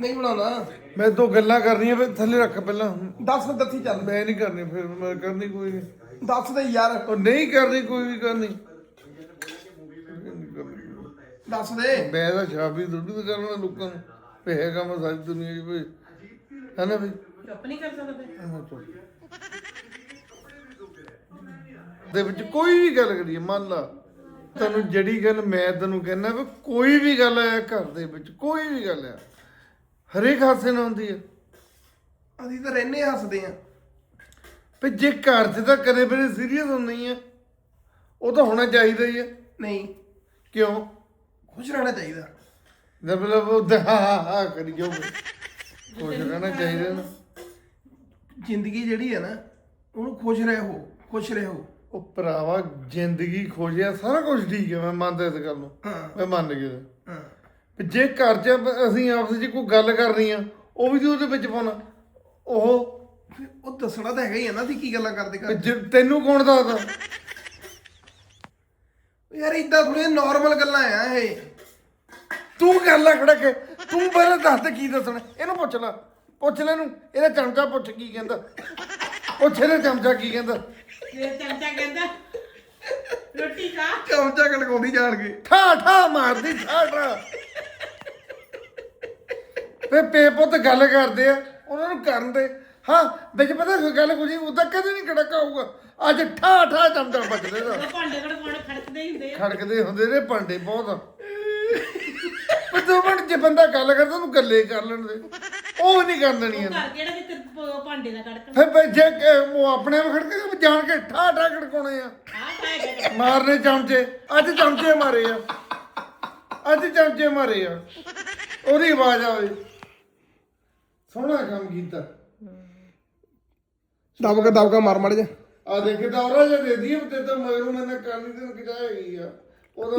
ਨਹੀਂ ਬਣਾਉਣਾ ਮੈਂ ਦੋ ਗੱਲਾਂ ਕਰਨੀਆਂ ਫਿਰ ਥੱਲੇ ਰੱਖ ਪਹਿਲਾਂ। ਦੱਸ ਦੱਸੀ ਚੱਲ। ਮੈਂ ਨਹੀਂ ਕਰਨੀ ਫਿਰ ਮੈਂ ਕਰਨੀ ਕੋਈ ਨਹੀਂ। ਦੱਸ ਦੇ ਯਾਰ। ਉਹ ਨਹੀਂ ਕਰਨੀ ਕੋਈ ਵੀ ਕਰਨੀ। ਦੱਸ ਦੇ। ਮੈਂ ਤਾਂ ਸ਼ਰਾਬੀ ਦੁੱਧ ਤੇ ਕਰਨਾ ਲੋਕਾਂ ਨੂੰ। ਵੀ ਹੈਗਾ ਮੈਂ ਸਾਰੀ ਦੁਨੀਆ 'ਚ ਵੀ। ਹੈ ਨਾ ਵੀ? ਚੁੱਪ ਨਹੀਂ ਕਰ ਸਕਦਾ ਫਿਰ? ਹਾਂ ਚੁੱਪ। ਦੇ ਵਿੱਚ ਕੋਈ ਵੀ ਗੱਲ ਕਰੀਏ ਮੰਨ ਲਾ। ਤੈਨੂੰ ਜਿਹੜੀ ਗੱਲ ਮੈਂ ਤੈਨੂੰ ਕਹਿੰਦਾ ਵੀ ਕੋਈ ਵੀ ਗੱਲ ਹੈ ਘਰ ਦੇ ਵਿੱਚ ਕੋਈ ਵੀ ਗੱਲ ਹੈ ਹਰੇਕ ਹਾਸੇ ਨਾਲ ਹੁੰਦੀ ਹੈ ਅਸੀਂ ਤਾਂ ਰਹਿੰਦੇ ਹੱਸਦੇ ਆ ਵੀ ਜੇ ਘਰ 'ਚ ਤਾਂ ਕਦੇ ਬਰੇ ਸੀਰੀਅਸ ਹੁੰਦੀ ਹੈ ਉਹ ਤਾਂ ਹੋਣਾ ਚਾਹੀਦਾ ਹੀ ਹੈ ਨਹੀਂ। ਕਿਉਂ? ਖੁਸ਼ ਰਹਿਣਾ ਚਾਹੀਦਾ। ਮਤਲਬ ਉਹ ਤਾਂ ਹਾਂ ਹਾਂ ਹਾਂ ਕਰੀ ਜਾਓ ਕੁਝ ਰਹਿਣਾ ਚਾਹੀਦਾ ਨਾ। ਜ਼ਿੰਦਗੀ ਜਿਹੜੀ ਹੈ ਨਾ ਉਹਨੂੰ ਖੁਸ਼ ਰਹੋ ਖੁਸ਼ ਰਹੋ। ਉਹ ਭਰਾਵਾ ਜ਼ਿੰਦਗੀ ਖੋਜਿਆ ਸਾਰਾ ਕੁਝ ਠੀਕ ਹੈ ਮੈਂ ਮੰਨਦਾ ਇਸ ਗੱਲ ਨੂੰ। ਹਾਂ। ਮੈਂ ਮੰਨ ਗਿਆ। ਹਾਂ। ਵੀ ਜੇ ਘਰ 'ਚ ਅਸੀਂ ਆਪਸ 'ਚ ਕੋਈ ਗੱਲ ਕਰਨੀ ਆ ਉਹ ਵੀ ਤੂੰ ਉਹਦੇ ਵਿੱਚ ਪਾਉਣਾ। ਉਹ ਉਹ ਦੱਸਣਾ ਤਾਂ ਹੈਗਾ ਹੀ ਹੈ ਨਾ ਅਸੀਂ ਕੀ ਗੱਲਾਂ ਕਰਦੇ ਕਰ ਜੇ- ਤੈਨੂੰ ਕੌਣ ਦੱਸਦਾ? ਯਾਰ ਇਦਾਂ ਥੋੜੀ ਨਾਰਮਲ ਗੱਲਾਂ ਆ ਇਹ। ਤੂੰ ਕਰ ਲੈ ਖੜਾ ਕੇ ਤੂੰ ਪਹਿਲਾਂ ਦੱਸ ਤੇ ਕੀ ਦੱਸਣਾ। ਇਹਨੂੰ ਪੁੱਛ ਲੈ। ਪੁੱਛ ਲੈ ਇਹਨੂੰ। ਇਹਦਾ ਚਮਚਾ ਪੁੱਛ ਕੀ ਕਹਿੰਦਾ। ਪੁੱਛ ਇਹਦਾ ਚਮਚਾ ਕੀ ਕਹਿੰਦਾ। ਇਹ ਚਮਚਾ ਕਹਿੰਦਾ ਰੋਟੀ ਖਾ। ਚਮਚਾ ਕੜਕਾਉਂਦੀ ਜਾਣ ਕੇ। ਠਾ ਠਾ ਮਾਰਦੀ ਠਾ ਠਾ ਤੇ ਪੇ ਪੁੱਤ ਗੱਲ ਕਰਦੇ ਆ ਉਹਨਾਂ ਨੂੰ ਕਰਨ ਦੇ। ਹਾਂ ਵਿੱਚ ਪਤਾ ਕੋਈ ਗੱਲ ਕੁਝ ਉਹਦਾ ਕਦੇ ਨਹੀਂ ਖੜਕਾ ਹੋਊਗਾ ਅੱਜ ਠਾ ਠਾ ਚਮਚਾ ਵੱਜਦੇ ਦਾ ਉਹ ਭਾਂਡੇ ਕੜਕਾਉਣੇ ਖੜਕਦੇ ਹੀ ਹੁੰਦੇ ਆ। ਖੜਕਦੇ ਹੁੰਦੇ ਨੇ ਭਾਂਡੇ ਬਹੁਤ। ਪਰ ਦੋ ਮਿੰਟ ਜੇ ਬੰਦਾ ਗੱਲ ਕਰਦਾ ਉਹਨੂੰ ਗੱਲੇ ਕਰ ਲੈਣ ਦੇ। ਉਹ ਨਹੀਂ ਕਰ ਦੇਣੀਆਂ ਘਰ ਕਿਹੜਾ ਜਿੱਥੇ ਪ- ਭਾਂਡੇ ਦਾ ਕੜਕ ਫਿਰ ਬਈ ਜੇ ਕਿ ਉਹ ਆਪਣੇ ਆਪ ਖੜਕੇ ਜਾਣ ਕੇ ਠਾ ਠਾ ਖੜਕਾਉਣੇ ਆ। ਮਾਰਨੇ ਚਮਚੇ। ਅੱਜ ਚਮਚੇ ਮਾਰੇ ਆ। ਅੱਜ ਚਮਚੇ ਮਾਰੇ ਆ। ਉਹਦੀ ਆਵਾਜ਼ ਆਵੇ। ਸੋਹਣਾ ਕੰਮ ਕੀਤਾ। ਦਬਕਾ ਦਬਕਾ ਮਾਰ ਮੜ ਜਾ। ਆ ਦੇਖ ਤਾਂ ਔਰਾ ਜੇ ਦੇ ਦਈਏ ਤੇ ਤਾਂ ਮਗਰੋਂ ਮੈਨੇ ਕਰਨੀ ਤੇ ਕਿਹਾ ਹੈਗੀ ਆ।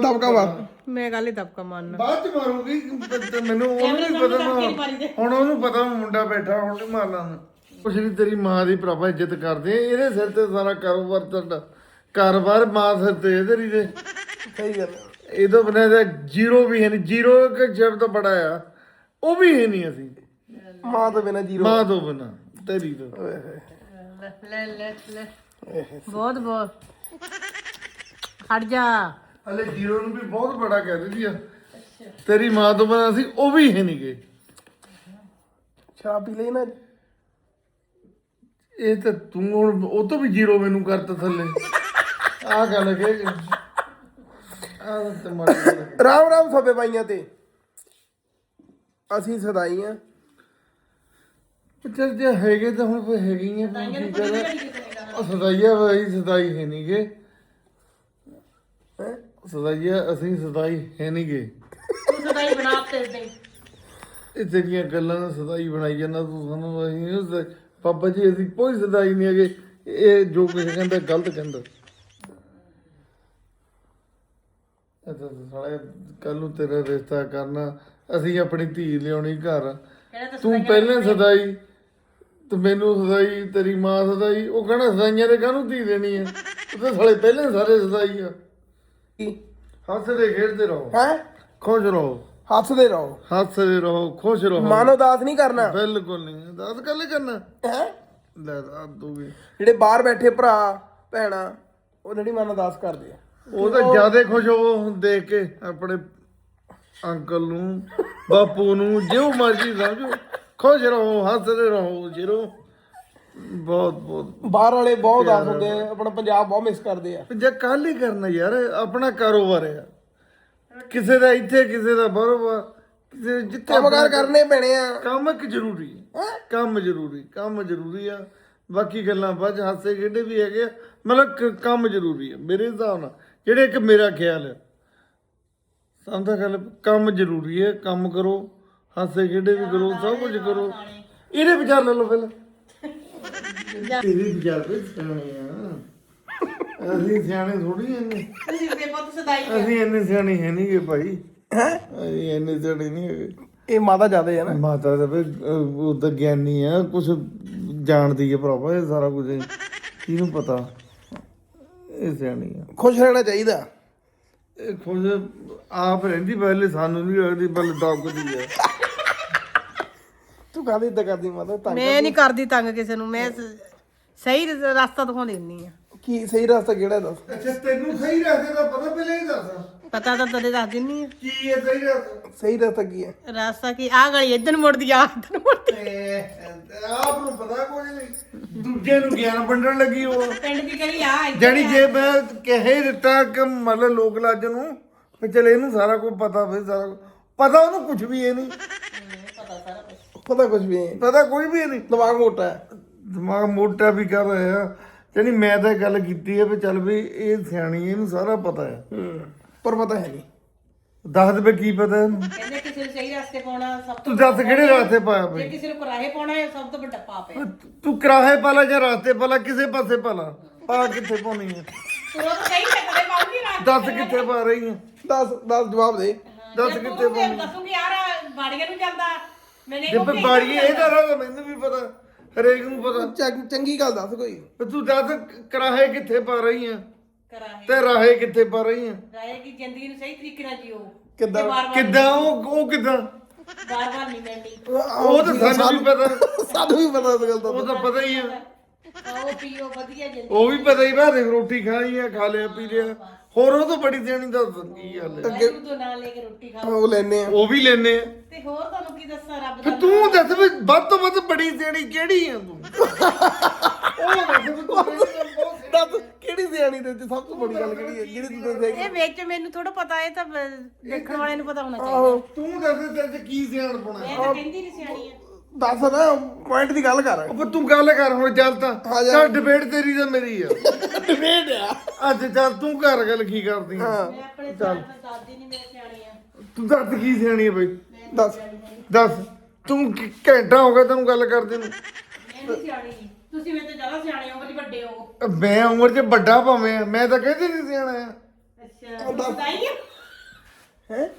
ਦਬਕਾ ਮਾਰ। ਮੈਂ ਗੱਲ ਹੀ ਦਬਕਾ ਮਾਰਨਾ। ਬਾਅਦ ਚ ਮਾਰੂਗੀ ਤੇ ਮੈਨੂੰ ਉਹਨੂੰ ਨਹੀਂ ਪਤਾ ਮੈਂ- ਹੁਣ ਉਹਨੂੰ ਪਤਾ ਮੈਂ ਮੁੰਡਾ ਬੈਠਾ ਹੁਣ ਨਹੀਂ ਮਾਰਨਾ ਉਹਨੂੰ। ਕੁਛ ਨਹੀਂ ਤੇਰੀ ਮਾਂ ਦੀ ਭਰਾਵਾ ਇੱਜ਼ਤ ਕਰਦੇ ਆ, ਇਹਦੇ ਸਿਰ ਤੇ ਸਾਰਾ ਕਾਰੋਬਾਰ ਤੁਹਾਡਾ ਕਾਰੋਬਾਰ ਮਾਂ ਸਿਰ ਤੇ ਇਹਦੇ ਦੇ ਸਹੀ ਗੱਲ ਹੈ। ਇਹ ਤੋਂ ਬਿਨਾਂ ਤਾਂ ਜ਼ੀਰੋ ਵੀ ਹੈ ਨਹੀਂ ਜ਼ੀਰੋ ਇੱਕ ਸ਼ਬਦ ਬੜਾ ਆ ਉਹ ਵੀ ਹੈ ਨਹੀਂ ਅਸੀਂ। ਮਾਂ ਤੋਂ ਬਿਨਾ ਜੀਰੋ। ਮਾਂ ਤੋਂ ਬਿਨਾਂ ਤੇਰੀ ਤੋਂ। ਲੈ ਲੈ ਲੈ ਬਹੁਤ ਬਹੁਤ। ਖੜ ਜਾ। ਹਲੇ ਜ਼ੀਰੋ ਨੂੰ ਵੀ ਬਹੁਤ ਬੜਾ ਕਹਿ ਦਿੰਦੀ ਆ। ਤੇਰੀ ਮਾਂ ਤੋਂ ਬਿਨਾਂ ਅਸੀਂ ਉਹ ਵੀ ਹੈ ਨਹੀਂ ਗਏ ਸ਼ਰਾਬ ਪੀ ਲਈ ਨਾ ਇਹ ਤਾਂ ਤੂੰ ਹੁਣ ਉਹ ਤੋਂ ਵੀ ਜ਼ੀਰੋ ਮੈਨੂੰ ਕਰਤਾ ਥੱਲੇ। ਆ ਗੱਲ ਕਹਿ ਆ ਤੇ ਮਾਰ ਰਾਮ ਰਾਮ ਸਭੇ ਬਾਈਆਂ ਤੇ। ਅਸੀਂ ਸਦਾਈ ਆ। ਚੱਲ ਜੇ ਹੈਗੇ ਤਾਂ ਹੁਣ ਕੋਈ ਹੈਗੀ ਹੀ ਆ ਫਿਰ ਕੀ ਕਰਾਂ ਉਹ ਸਦਾਈਆ ਬਈ ਸਦਾਈ ਹੈ ਨਹੀਂ ਗੇ। ਹੈਂ? ਸਦਾਈਆ ਅਸੀਂ ਸਦਾਈ ਹੈ ਨਹੀਂ ਗੇ। ਤੂੰ ਸਦਾਈ ਬਣਾ ਤੇ ਦੇ ਇਹ ਤੇਰੀਆਂ ਗੱਲਾਂ ਨਾਲ ਸਦਾਈ ਬਣਾਈ ਜਾਂਦਾ ਤੂੰ ਸਾਨੂੰ ਅਸੀਂ ਉਸ ਦਾ- ਬਾਬਾ ਜੀ ਅਸੀਂ ਕੋਈ ਸਦਾਈ ਨਹੀਂ ਹੈਗੇ। ਇਹ ਜੋ ਕੁਝ ਕਹਿੰਦਾ ਗਲਤ ਕਹਿੰਦਾ। ਤਾਂ ਸਾਲੇ ਕੱਲ ਨੂੰ ਤੇਰਾ ਰਿਸ਼ਤਾ ਕਰਨਾ ਅਸੀਂ ਆਪਣੀ ਧੀ ਲਿਆਉਣੀ ਘਰ। ਤਾਂ ਤੂੰ ਪਹਿਲਾਂ ਸਦਾਈ ਤੇ ਮੈਨੂੰ ਸਦਾਈ ਤੇਰੀ ਮਾਂ ਸਦਾਈ ਉਹ ਕਹਣਾ ਸਦਾਈਆਂ ਦੇ ਕਾਹਨੂੰ ਧੀ ਦੇਣੀ ਆ ਉਹ ਤਾਂ ਸਾਲੇ ਪਹਿਲਾਂ ਸਾਰੇ ਸਦਾਈ ਆ। ਹੱਸਦੇ ਖੇਡਦੇ ਰਹੋ। ਹੈ? ਖੁਸ਼ ਰਹੋ। ਹੱਸਦੇ ਰਹੋ। ਹੱਸਦੇ ਰਹੋ ਖੁਸ਼ ਰਹੋ। ਮਨ ਉਦਾਸ ਨਹੀਂ ਕਰਨਾ। ਬਿਲਕੁਲ ਨਹੀਂ। ਦੱਸ ਕੱਲ ਕਰਨਾ। ਹੈ? ਲੈ ਦੱਸ ਵੀ। ਜਿਹੜੇ ਬਾਹਰ ਬੈਠੇ ਭਰਾ ਭੈਣਾ ਉਹ ਜਿਹੜੀ ਮਨ ਉਦਾਸ ਕਰਦੇ ਆ। ਉਹ ਤਾਂ ਜ਼ਿਆਦਾ ਖੁਸ਼ ਹੋ ਦੇਖ ਕੇ ਆਪਣੇ ਅੰਕਲ ਨੂੰ ਬਾਪੂ ਨੂੰ ਜੋ ਮਰਜ਼ੀ ਸਮਝੋ। ਖੁਸ਼ ਰਹੋ ਹੱਸਦੇ ਰਹੋ ਜਿਰੋ। ਬਹੁਤ ਬਹੁਤ। ਬਾਹਰ ਵਾਲੇ ਬਹੁਤ ਉਦਾਸ ਹੁੰਦੇ ਆ ਆਪਣਾ ਪੰਜਾਬ ਬਹੁਤ ਮਿਸ ਕਰਦੇ ਆ। ਜੇ ਕੱਲ ਹੀ ਕਰਨਾ ਯਾਰ ਆਪਣਾ ਕਾਰੋਬਾਰ ਹੈ ਕਿਸੇ ਦਾ ਇੱਥੇ ਕਿਸੇ ਦਾ ਬਾਹਰੋਂ ਕਿਸੇ ਜਿੱਥੇ ਕੰਮਕਾਰ ਕਰਨੇ ਪੈਣੇ ਆ। ਕੰਮ ਇੱਕ ਜ਼ਰੂਰੀ ਹੈ? ਕੰਮ ਜ਼ਰੂਰੀ ਕੰਮ ਜ਼ਰੂਰੀ ਆ। ਬਾਕੀ ਗੱਲਾਂ ਬਾਅਦ 'ਚ ਹਾਸੇ ਖੇਡੇ ਵੀ ਹੈਗੇ ਆ। ਮਤਲਬ ਕ- ਕੰਮ ਜ਼ਰੂਰੀ ਆ ਮੇਰੇ ਹਿਸਾਬ ਨਾਲ। ਜਿਹੜੇ ਇੱਕ ਮੇਰਾ ਖਿਆਲ ਹੈ ਸਮਝਦਾ ਗੱਲ ਕੰਮ ਜ਼ਰੂਰੀ ਹੈ ਕੰਮ ਕਰੋ। ਹਾਸੇ ਖੇਡੇ ਵੀ ਕਰੋ ਸਭ ਕੁਝ ਕਰੋ। ਇਹਦੇ ਵਿਚਾਰ ਲੈ ਲਓ ਪਹਿਲਾਂ। ਤੇਰੇ ਵਿਚਾਰ ਤੇ ਸਿਆਣੇ ਆ। ਅਸੀਂ ਸਿਆਣੇ ਥੋੜੀ ਇੰਨੇ। ਤੁਸੀਂ ਦੇ ਪੁੱਤ ਸਦਾਈ ਅਸੀਂ ਇੰਨੇ ਸਿਆਣੇ ਹੈ ਨਹੀਂਗੇ ਭਾਈ। ਹੈ? ਅਸੀਂ ਇੰਨੇ ਸਿਆਣੇ ਨਹੀਂ ਹੈਗੇ। ਇਹ ਮਾਤਾ ਜ਼ਿਆਦੇ ਆ ਨਾ। ਮਾਤਾ ਦਾ ਵੀ ਉਹ ਤਾਂ ਗਿਆਨੀ ਆ। ਕੁਝ ਜਾਣਦੀ ਹੈ ਭਰਾਵਾ ਇਹ ਸਾਰਾ ਕੁਝ ਇਹਨੂੰ ਪਤਾ? ਇਹ ਸਿਆਣੀ ਆ। ਖੁਸ਼ ਰਹਿਣਾ ਚਾਹੀਦਾ। ਇਹ ਖੁਦ ਆਪ ਰਹਿੰਦੀ ਪਹਿਲੇ ਸਾਨੂੰ ਨਹੀਂ ਲੱਗਦੀ ਬਲ ਦੌਗਦੀ ਹੈ ਕਾਹਦੀ ਇਦਾਂ ਕਰਦੀ ਮਾਤਾ ਤੰਗ ਮੈਂ ਨਹੀਂ ਕਰਦੀ? ਤੰਗ ਕਿਸੇ ਨੂੰ ਮੈਂ ਸ- ਸਹੀ ਰ- ਰਸਤਾ ਦਿਖਾਉਂਦੀ ਹੁੰਨੀ ਆ ਕੀ ਸਹੀ ਰਸਤਾ ਕਿਹੜਾ ਦੱਸ? ਅੱਛਾ ਤੈਨੂੰ ਸਹੀ ਰਸਤੇ ਦਾ ਪਤਾ ਪਹਿਲਾਂ ਹੀ ਦੱਸ। ਪਤਾ ਤਾਂ ਤਦੇ ਦੱਸ ਦਿੰਨੀ ਆ ਕੀ ਹੈ ਸਹੀ ਰਸਤਾ? ਸਹੀ ਰਸਤਾ ਕੀ ਹੈ? ਰਸਤਾ ਕੀ ਆ ਗਲੀ ਇੱਧਰ ਨੂੰ ਮੁੜਦੀ ਆ ਇੱਧਰ ਨੂੰ ਮੁੜਦੀ। ਤੇ ਆਪ ਨੂੰ ਪਤਾ ਕੁਝ ਨਹੀਂ। ਦੂਜੇ ਨੂੰ ਗਿਆਨ ਵੰਡਣ ਲੱਗੀ ਉਹ। ਪਿੰਡ ਦੀ ਗਲੀ ਆ ਜਾਨੀ ਜੇ ਮੈਂ ਕਹੇ ਦਿੱਤਾ ਕਿ ਮਤਲਬ ਲੋਕ ਲਾਜ ਨੂੰ ਵੀ ਚਲ ਇਹਨੂੰ ਸਾਰਾ ਕੁਝ ਪਤਾ ਵੀ ਸਾਰਾ ਕੁਝ ਪਤਾ ਉਹਨੂੰ ਕੁਝ ਵੀ ਇਹ ਨਹੀਂ। ਪਤਾ ਕੁਝ ਵੀ ਨਹੀਂ। ਪਤਾ ਕੋਈ ਵੀ ਇਹ ਨਹੀਂ। ਦਿਮਾਗ ਮੋਟਾ ਹੈ। ਦਿਮਾਗ ਮੋਟਾ ਵੀ ਕਰ ਰਿਹਾ। ਆ ਜਾਨੀ ਮੈਂ ਤਾਂ ਇਹ ਗੱਲ ਕੀਤੀ ਹੈ ਵੀ ਚੱਲ ਵੀ ਇਹ ਸਿਆਣੀ ਹੈ, ਇਹਨੂੰ ਸਾਰਾ ਪਤਾ ਹੈ। ਹੂੰ। ਪਰ ਪਤਾ ਹੈ ਨਹੀਂ। ਦੱਸ ਦੇ ਵੀ ਕੀ ਪਤਾ ਇਹਨੂੰ। ਕਹਿੰਦੇ ਕਿਸੇ ਨੂੰ ਸਹੀ ਰਸਤੇ ਪਾਉਣਾ ਸਭ ਤੋਂ ਤੂੰ ਦੱਸ ਕਿਹੜੇ ਰਾਸਤੇ ਪਾਇਆ ਜੇ ਬਈ? ਕਿਸੇ ਨੂੰ ਕੁਰਾਹੇ ਪਾਉਣਾ ਹੈ ਸਭ ਤੋਂ ਵੱਡਾ ਪਾਪ ਹੈ। ਤੂੰ ਕਰਾਹੇ ਪਾਲਾ ਜਾਂ ਰਾਸਤੇ ਪਾਲਾ ਕਿਸੇ ਪਾਸੇ ਪਾਲਾ ਪਾ ਕਿੱਥੇ ਪਾਉਣੀ ਹੈ? ਸਹੀ ਟੱਕਰੇ ਪਾਉਂਗੀ ਰਾਤ ਦੱਸ ਕਿੱਥੇ ਪਾ ਰਹੀ ਹੈ? ਦੱਸ ਦੱਸ ਜਵਾਬ ਦੇ। ਦੱਸ ਕਿੱਥੇ ਫਿਰ ਦੱਸੂਗੀ ਯਾਰ ਬਾੜੀਆਂ ਨੂੰ ਜਾਂਦਾ ਮੈਨੇ ਜੇ ਕੋਈ ਬਾੜੀਏ ਇਹਦਾ ਰਾਹ ਮੈਨੂੰ ਵੀ ਪਤਾ ਹਰੇਕ ਨੂੰ ਪਤਾ। ਚੰਗ- ਚੰਗੀ ਗੱਲ ਦੱਸ ਕੋਈ। ਵੀ ਤੂੰ ਦੱਸ ਕਰਾਹੇ ਕਿੱਥੇ ਪਾ ਰਹੀ ਹੈ ਕਰਾਹੇ। ਤੇ ਰਾਹੇ ਕਿੱਥੇ ਪਾ ਰਹੀ ਹੈ ਰਾਏ ਕੀ ਜ਼ਿੰਦਗੀ ਨੂੰ ਸਹੀ ਤਰੀਕੇ ਨਾਲ ਜੀਓ। ਕਿੱਦਾਂ? ਕਿੱਦਾਂ? ਉਹ ਉਹ ਕਿੱਦਾਂ? ਵਾਰ-ਵਾਰ ਨਹੀਂ ਮਿਲਣੀ। ਉਹ ਤਾਂ ਸਾਨੂੰ ਵੀ ਪਤਾ। ਸਾਨੂੰ ਵੀ ਪਤਾ ਇਸ ਗੱਲ ਦਾ ਉਹ ਤਾਂ ਪਤਾ ਹੀ ਹੈ ਖਾਓ ਪੀਓ ਵਧੀਆ ਜ਼ਿੰਦਗੀ। ਉਹ ਵੀ ਪਤਾ ਹੀ ਬਾ ਦੇਖ ਰੋਟੀ ਖਾਈ ਆ ਖਾ ਲਿਆ ਪੀ ਲਿਆ। ਹੋਰ ਉਹ ਤਾਂ ਬੜੀ ਸਿਆਣੀ ਦੱਸ ਕੀ ਗੱਲ ਹੈ ਵਾਹਿਗੁਰੂ ਤੋਂ ਨਾਂ ਲੈ ਕੇ ਰੋਟੀ ਖਾਓ ਉਹ ਲੈਨੇ ਆ। ਉਹ ਵੀ ਲੈਨੇ ਆ। ਤੇ ਹੋਰ ਤੁਹਾਨੂੰ ਕੀ ਦੱਸਾਂ ਰੱਬ ਦਾ ਤੂੰ ਦੱਸ ਵੀ ਵੱਧ ਤੋਂ ਵੱਧ ਬੜੀ ਸਿਆਣੀ ਕਿਹੜੀ ਆ ਤੂੰ? ਉਹ ਦੱਸ ਵੀ ਤੂੰ ਕਿਹੜੀ ਬਹੁਤ। ਦੱਸ ਕਿਹੜੀ ਸਿਆਣੀ ਦੇ ਵਿੱਚ ਸਭ ਤੋਂ ਬੜੀ ਗੱਲ ਕਿਹੜੀ ਹੈ ਜਿਹੜੀ ਤੂੰ ਦੱਸੇਗੀ ਇਹ ਵਿੱਚ ਮੈਨੂੰ ਥੋੜਾ ਪਤਾ ਇਹ ਤਾਂ ਬ- ਦੇਖਣ ਵਾਲੇ ਨੂੰ ਪਤਾ ਹੋਣਾ ਚਾਹੀਦਾ। ਤੂੰ ਦੱਸ ਤੇ ਕੀ ਸਿਆਣ ਪਾਉਣਾ ਮੈਂ ਤਾਂ ਕਹਿੰਦੀ ਨਹੀਂ ਸਿਆਣੀ ਆ। ਦੱਸ ਨਾ ਪੁਆਇੰਟ ਦੀ ਗੱਲ ਕਰ। ਉਹ ਤੂੰ ਗੱਲ ਕਰ ਹੁਣ ਚੱਲ ਤਾਂ ਹਾਂ। ਚੱਲ ਡਿਬੇਟ ਤੇਰੀ ਤੇ ਮੇਰੀ ਆ। ਡਿਬੇਟ ਆ। ਅੱਜ ਚੱਲ ਤੂੰ ਘਰ ਗੱਲ ਕੀ ਕਰਦੀ ਆ? ਹਾਂ। ਮੈਂ ਆਪਣੇ ਦਾਦੀ ਨਹੀਂ ਸਿਆਣੀ ਆ। ਤੂੰ ਦੱਸ ਕੀ ਸਿਆਣੀ ਆ ਬਈ? ਦੱਸ। ਦੱਸ। ਤੂੰ ਕਿ- ਘੰਟਾ ਹੋ ਗਿਆ ਤੈਨੂੰ ਗੱਲ ਕਰਦੇ ਨੂੰ? ਮੈਂ ਨਹੀਂ ਸਿਆਣੀ। ਤੁਸੀਂ ਮੇਰੇ ਤੋਂ ਜ਼ਿਆਦਾ ਸਿਆਣੇ ਹੋ ਬੜੀ ਵੱਡੇ ਹੋ। ਮੈਂ ਉਮਰ 'ਚ ਵੱਡਾ ਭਾਵੇਂ ਆ, ਮੈਂ ਤਾਂ ਕਹਿੰਦੀ ਨਹੀਂ ਸਿਆਣਾ ਆ। ਅੱਛਾ ਬਤਾਈ ਹੈ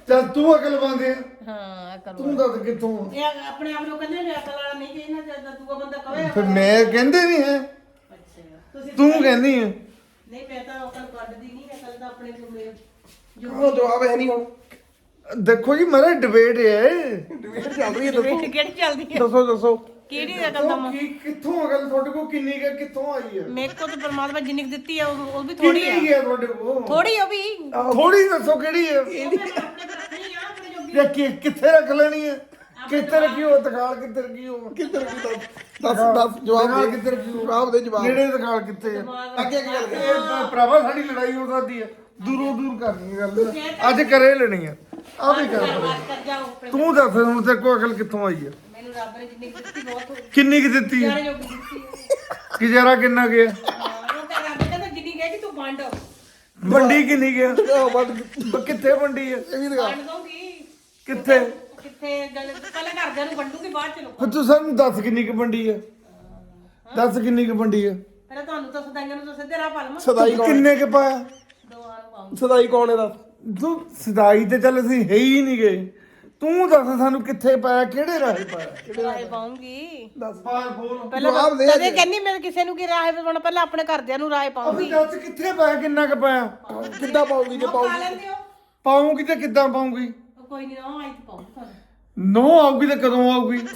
ਚੱਲ ਤੂੰ ਅਕਲ ਬੰਦੇ ਹਾਂ ਕਰੋ ਤੂੰ ਦੱਸ ਕਿੱਥੋਂ ਆ? ਇਹ ਆਪਣੇ ਆਪ ਨੂੰ ਕਹਿੰਦੇ ਨੇ ਅਕਲ ਵਾਲਾ ਨਹੀਂ ਕਹਿੰਦਾ ਜਦ ਦੂਆ ਬੰਦਾ ਕਵੇ ਫਿਰ ਮੈਂ ਕਹਿੰਦੇ ਨਹੀਂ ਹੈ। ਅੱਛਾ। ਤੁਸੀਂ ਤੂੰ ਕਹਿੰਦੀ ਆ। ਨਹੀਂ ਮੈਂ ਤਾਂ ਅਕਲ ਕੱਢਦੀ ਨਹੀਂ ਅਕਲ ਤਾਂ ਆਪਣੇ ਤੋਂ ਮੇਰੇ ਉਹ ਜਵਾਬ ਹੈ ਨਹੀਂ ਹੁਣ ਦੇਖੋ ਜੀ ਮੇਰਾ ਡਿਬੇਟ ਹੈ। ਡਿਬੇਟ ਚੱਲ ਰਹੀ ਹੈ ਦੱਸੋ ਵੇਟ ਕਿਹੜੀ ਚੱਲਦੀ ਹੈ? ਦੱਸੋ ਦੱਸੋ। ਕਿਹੜੀ ਅਕਲ ਦਾ ਕੀ ਕਿੱਥੋਂ ਅਕਲ ਤੁਹਾਡੇ ਕੋਲ ਕਿੰਨੀ ਕੁ ਕਿੱਥੋਂ ਆਈ ਹੈ ਮੇਰੇ ਕੋਲ ਤਾਂ ਪਰਮਾਤਮਾ ਜਿੰਨੀ ਕੁ ਦਿੱਤੀ ਆ ਉਹ ਉਹ ਵੀ ਥੋੜੀ ਆ। ਕਿੰਨੀ ਹੈ ਤੁਹਾਡੇ ਕੋਲ? ਥੋੜੀ ਉਹ ਵੀ। ਥੋੜੀ ਦੱਸੋ ਕਿਹੜੀ ਹੈ ਉਹ ਆ ਜਾਂ ਕਿ- ਕਿੱਥੇ ਰੱਖ ਲੈਣੀ ਹੈ ਕਿੱਥੇ ਰੱਖੀ ਹੋ ਤਖਾਲ ਕਿੱਥੇ ਰੱਖੀ ਹੋ ਕਿੱਧਰ ਕੀ ਦੱਸ ਦੱਸ ਦੱਸ ਜਵਾਬ ਦੇ। ਹੋ ਜਵਾਬ ਦੇ ਜਵਾਬ। ਕਿਹੜੇ ਤਖਾਲ ਕਿੱਥੇ ਆ? ਅੱਗੇ ਅੱਗੇ ਗੱਲ ਕਰ ਇਹ ਭਰਾਵਾ ਸਾਡੀ ਲੜਾਈ ਹੋ ਸਕਦੀ ਹੈ ਦੂਰੋਂ ਦੂਰ ਕਰਨੀ ਹੈ ਗੱਲ। ਅੱਜ ਕਰੇ ਲੈਣੀ ਹੈ ਆ ਵੀ ਕਰ ਤੂੰ ਦੱਸ ਹੁਣ ਤੇਰੇ ਕੋਲ ਅਕਲ ਕਿੱਥੋਂ ਆਈ ਹੈ ਮੈਨੂੰ ਰੱਬ ਨੇ ਜਿੰਨੀ ਕੁ ਦਿੱਤੀ ਬਹੁਤ ਹੋਈ ਕਿੰਨੀ ਕੁ ਦਿੱਤੀ? ਹੈ ਸਾਰੇ ਜੋਗੀ ਦਿੱਤੀ ਆ। ਗੁਜ਼ਾਰਾ ਕਿੰਨਾ ਗਿਆ ਹਾਂ? ਉਹ ਤਾਂ ਰੱਬ ਕਹਿੰਦਾ ਜਿੰਨੀ ਗਈ ਤੂੰ ਵੰਡ। ਵੰਡੀ ਕਿੰਨੀ ਗਿਆ ਉਹ ਵੱਡ ਬ- ਕਿੱਥੇ ਵੰਡੀ ਹੈ? ਇਹ ਵੀ ਦਿਖਾ। ਵੰਡ ਦਊਂਗੀ। ਕਿੱਥੇ? ਕਿੱਥੇ ਗੱਲ ਪਹਿਲਾਂ ਘਰਦਿਆਂ ਨੂੰ ਵੰਡੂਗੀ ਬਾਅਦ ਚ ਲੋਕਾਂ ਫਿਰ ਤੂੰ ਸਾਨੂੰ ਦੱਸ ਕਿੰਨੀ ਕੁ ਵੰਡੀ ਹੈ? ਦੱਸ ਕਿੰਨੀ ਕੁ ਵੰਡੀ ਹੈ? ਪਹਿਲਾਂ ਤੁਹਾਨੂੰ ਤਾਂ ਸਦਾਈਆਂ ਨੂੰ ਤਾਂ ਸਿੱਧੇ ਰਾਹ ਪਾ ਲਵਾਂ। ਸਦਾਈ ਕੌਣ ਕਿੰਨੇ ਕੁ ਪਾਇਆ? ਦੋਆਂ ਨੂੰ ਪਾਉਂ ਸਦਾਈ ਕੌਣ ਹੈ ਦੱਸ? ਤੂੰ ਸਦਾਈ ਤੇ ਚੱਲ ਅਸੀਂ ਹੈ ਹੀ ਨਹੀਂ ਗਏ। ਤੂੰ ਦੱਸ ਸਾਨੂੰ ਕਿੱਥੇ ਪਾਇਆ ਕਿਹੜੇ ਰਾਹੇ ਪਾਇਆ? ਰਾਹੇ ਪਾਉਂਗੀ। ਦੱਸ। ਪਾਲ ਬੋਲ ਪਹਿਲਾਂ ਜਵਾਬ ਦੇ ਕਦੇ ਕਹਿੰਦੀ ਮੈਂ ਕਿਸੇ ਨੂੰ ਕੀ ਰਾਹੇ ਪਾਉਣਾ ਪਹਿਲਾਂ ਆਪਣੇ ਘਰਦਿਆਂ ਨੂੰ ਰਾਹੇ ਪਾਉਂਗੀ ਅਬੇ ਦੱਸ ਕਿੱਥੇ ਪਾਇਆ ਕਿੰਨਾ ਕੁ ਪਾਇਆ? ਕਿੱਦਾਂ ਪਾਉਗੀ ਜੇ ਪਾ ਪਾਉਗੀ? ਲੈਂਦੇ ਹੋ। ਪਾਉਂਗੀ ਤੇ ਕਿੱਦਾਂ ਪਾਉਂਗੀ? ਉਹ ਕੋਈ ਨਹੀਂ ਨਾ ਆਈ ਤੇ ਪਾਉਂਗੀ ਤੁਹਾਨੂੰ। ਨੋ ਆਊਗੀ ਤੇ ਕਦੋਂ ਆਊਗੀ?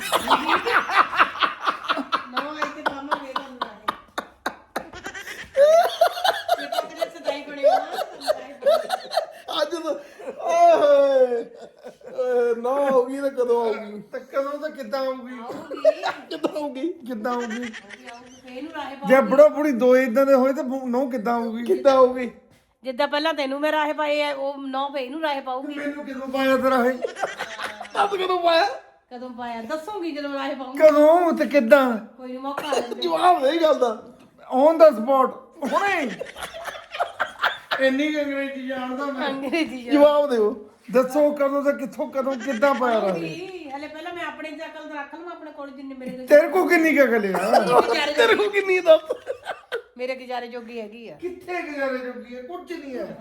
ਨਾ ਆਈ ਤੇ ਪਾਵਾਂਗੇ ਤੁਹਾਨੂੰ ਰਾਹੇ ਇਹ ਤਾਂ ਕਿਤੇ ਸਦਾਈ ਬਣੇ ਹੋ ਨਾ ਸਦਾਈ ਬਣੇ। ਅੱਜ ਤਾਂ ਓਏ ਓਏ, ਨਾ ਹੋਗੀ ਤਾਂ ਕਦੋਂ ਆਉਗੀ ਤੇ ਕਦੋਂ ਤੇ ਕਿੱਦਾਂ ਆਊਗੀ? ਕਿੱਦਾਂ ਆਉਗੀ ਕਿੱਦਾਂ ਆਊਗੀ? ਜੇ ਬੜੋ ਬੁੜੀ ਦੋ ਇਦਾਂ ਦੇ ਹੋਏ ਤੇ ਨੋ ਕਿੱਦਾਂ ਆਊਗੀ? ਕਿੱਦਾਂ ਆਉਗੀ ਜਿੱਦਾਂ ਪਹਿਲਾਂ ਤੈਨੂੰ ਮੈਂ ਰਾਹੇ ਪਾਏ ਆ ਉਹ ਨੌ ਫੇ ਇਹਨੂੰ ਰਾਹੇ ਪਾਉਗੀ ਮੈਨੂੰ ਕਿਦੋਂ ਪਾਇਆ ਤੇਰਾ ਇਹ? ਦੱਸ ਕਦੋਂ ਪਾਇਆ? ਕਦੋਂ ਪਾਇਆ? ਦੱਸੂਗੀ ਜਦੋਂ ਰਾਹੇ ਪਾਉਂਗੀ ਕਦੋਂ ਤੇ ਕਿੱਦਾਂ? ਕੋਈ ਨਹੀਂ ਮੌਕਾ ਲੈਂਦੇ ਜਵਾਬ ਦੇ ਗੱਲ ਦਾ। ਔਨ ਦਾ ਸਪੌਟ ਹੁਣੇ। ਇੰਨੀ ਕੁ ਅੰਗਰੇਜ਼ੀ ਜਾਣਦਾ ਮੈਂ। ਅੰਗਰੇਜ਼ੀ ਜਵਾਬ ਦਿਓ। ਦੱਸੋ ਕਦੋਂ ਤੇ ਕਿੱਥੋਂ ਕਦੋਂ ਕਿੱਦਾਂ ਪਾਇਆ ਰਾ ਜੀ ਹਲੇ ਪਹਿਲਾਂ ਮੈਂ ਆਪਣੇ ਤੇ ਰੱਖ ਲਵਾਂ ਆਪਣੇ ਕੋਲ ਜਿੰਨੇ ਮੇਰੇ ਕੋਲ ਤੇਰੇ ਕੋ ਕਿੰਨੀ ਕੁ ਅਕਲ ਆ? ਗੁਜ਼ਾਰੇ ਤੇਰੇ ਕੋ ਕਿੰਨੀ ਦੱਸ। ਮੇਰੇ ਗੁਜ਼ਾਰੇ ਜੋਗੀ ਹੈਗੀ ਆ। ਕਿੱਥੇ ਗੁਜ਼ਾਰੇ ਜੋਗੀ ਹੈ ਕੁਝ ਨਹੀਂ ਹੈ।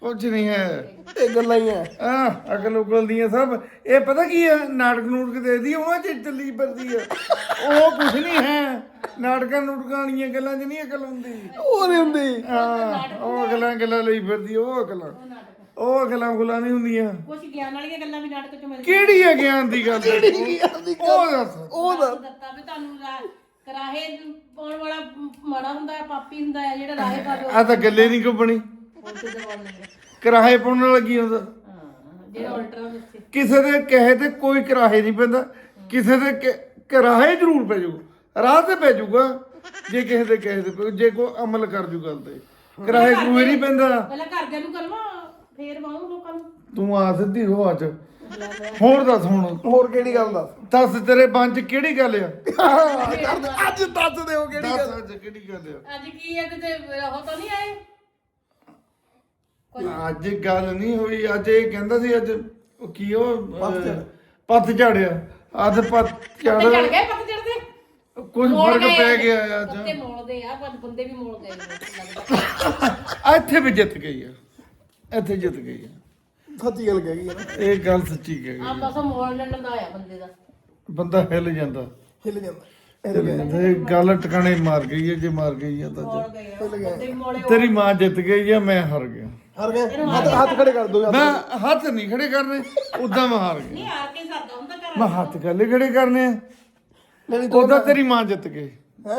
ਕੁਝ ਨਹੀਂ ਹੈ ਇਹ ਗੱਲਾਂ ਹੀ ਆ। ਆ ਅਕਲ ਉਕਲ ਦੀਆਂ ਸਭ। ਇਹ ਪਤਾ ਕੀ ਹੈ ਨਾਟਕ ਨੂਟਕ ਦੇਖਦੀ ਉਹਨਾਂ ਚ ਚੱਲੀ ਫਿਰਦੀ ਆ। ਉਹ ਕੁਝ ਨਹੀਂ ਹੈ। ਨਾਟਕਾਂ ਨੂਟਕਾਂ ਵਾਲੀਆਂ ਗੱਲਾਂ 'ਚ ਨਹੀਂ ਅਕਲ ਹੁੰਦੀ। ਉਹ ਨਹੀਂ ਹੁੰਦੀ। ਹਾਂ ਉਹ ਅਕਲਾਂ ਗੱਲਾਂ ਲਈ ਫਿਰਦੀ ਉਹ ਅਕਲਾਂ। ਉਹ ਗੱਲਾਂ ਗੁਲਾਂ ਨਹੀਂ ਹੁੰਦੀਆਂ। ਕੁਝ ਗਿਆਨ ਵਾਲੀਆਂ ਗੱਲਾਂ ਵੀ ਨਾਟਕ ਚ ਮਿਲ ਕਿਹੜੀ ਹੈ? ਗਿਆਨ ਦੀ ਗੱਲ? ਉਹ ਦੱਸ। ਉਹ ਦਾ ਦਿੱਤਾ ਵੀ ਤੁਹਾਨੂੰ ਰਾ- ਕਰਾਹੇ ਪਾਉਣ ਵਾਲਾ ਮਾੜਾ ਹੁੰਦਾ ਹੈ ਪਾਪੀ ਹੁੰਦਾ ਹੈ ਜਿਹੜਾ ਰਾਹੇ ਪਾਵੇ ਆ ਤਾਂ ਗੱਲੇ ਨਹੀਂ ਕੋ ਬਣੀ। ਤੇ ਦਵਾਉਣ ਕਿਰਾਏ ਪਾਉਣ ਕੀ ਹੁੰਦਾ? ਹਾਂ ਜਿਹੜਾ ਉਲਟਰਾ ਵਿੱਚ ਕਿਸੇ ਦੇ ਕਹੇ ਤੇ ਕੋਈ ਕਿਰਾਏ ਨਹੀਂ ਪੈਂਦਾ। ਕਿਸੇ ਦੇ ਕਿ- ਕਿਰਾਏ ਜ਼ਰੂਰ ਪੈ ਜਾਊਗਾ ਰਾਹ ਤੇ ਪੈ ਜਾਊਗਾ। ਜੇ ਕਿਸੇ ਦੇ ਕਹੇ ਤੇ ਜੇ ਕੋਈ ਅਮਲ ਕਰ ਜੂ ਗੱਲ ਤੇ। ਕਿਰਾਏ ਕੋਈ ਨਹੀਂ ਪੈਂਦਾ। ਪਹਿਲਾਂ ਘਰਦਿਆਂ ਨੂੰ ਕਰਵਾ ਫੇਰ ਵਾਉਂ ਲੋਕਾਂ ਨੂੰ। ਤੂੰ ਆ ਸਿੱਧੀ ਹੋ ਅੱਜ। ਹੋਰ ਦੱਸ ਹੁਣ। ਹੋਰ ਕਿਹੜੀ ਗੱਲ ਦੱਸ? ਦੱਸ ਤੇਰੇ ਮਨ ਚ ਕਿਹੜੀ ਗੱਲ ਆ? ਅੱਜ ਦੱਸ ਦਿਓ ਕਿਹੜੀ ਦੱਸ ਗੱਲ ਅੱਜ ਕਿਹੜੀ ਗੱਲ ਆ? ਅੱਜ ਕੀ ਹੈ ਕਿਤੇ ਉਹ ਤਾਂ ਨਹੀਂ ਆਏ? ਅੱਜ ਗੱਲ ਨਹੀਂ ਹੋਈ। ਅੱਜ ਇਹ ਕਹਿੰਦਾ ਸੀ ਅੱਜ ਉਹ ਕੀ ਉਹ ਪੱਤ ਝਾੜਿਆ ਅੱਜ ਪੱਤ ਤੇ ਝਾੜ ਗਏ ਪੱਤ ਚੜਦੇ ਕੁਝ ਫ਼ਰਕ ਪੈ ਗਿਆ ਅੱਜ। ਪੱਤੇ ਮੋੜਦੇ ਆ ਪਰ ਬੰਦੇ ਵੀ ਮੋੜ ਗਏ ਇੱਥੇ ਵੀ ਜਿੱਤ ਗਈ ਆ। ਇੱਥੇ ਜਿੱਤ ਗਈ ਆ। ਸੱਚੀ ਗੱਲ ਕਹੀ ਹੈ ਨਾ ਇਹ ਗੱਲ ਸੱਚੀ ਕਹੀ ਆ। ਬਸ ਮੋੜਨ ਦਾ ਆ ਬੰਦੇ ਦਾ। ਬੰਦਾ ਹਿੱਲ ਜਾਂਦਾ। ਹਿੱਲ ਜਾਂਦਾ। ਹਿੱਲ ਜਾਂਦਾ। ਇਹ ਗੱਲ ਟਿਕਾਣੇ ਮਾਰ ਗਈ ਹੈ ਜੇ ਮਾਰ ਗਈ ਆ ਤਾਂ ਮੋੜ ਗਏ ਆ, ਮੋੜੇ ਤੇਰੀ ਮਾਂ ਜਿੱਤ ਗਈ ਆ ਮੈਂ ਹਾਰ ਗਿਆ। ਹਰ ਗਏ ਹੱਥ ਹੱਥ ਖੜੇ ਕਰ ਦੋ ਮੈਂ ਹੱਥ ਨਹੀਂ ਖੜੇ ਕਰਨੇ ਉਦਾਂ ਮੈਂ ਹਾਰ ਗਿਆ। ਨਹੀਂ ਆ ਕੇ ਸਰਦਾ ਹੁੰਦਾ ਘਰ ਮੈਂ ਹੱਥ ਕੱਲੇ ਖੜੇ ਕਰਨੇ ਆ। ਨਹੀਂ ਨਹੀਂ ਉਦਾਂ ਤੇਰੀ ਮਾਂ ਜਿੱਤ ਗਈ। ਹੈ?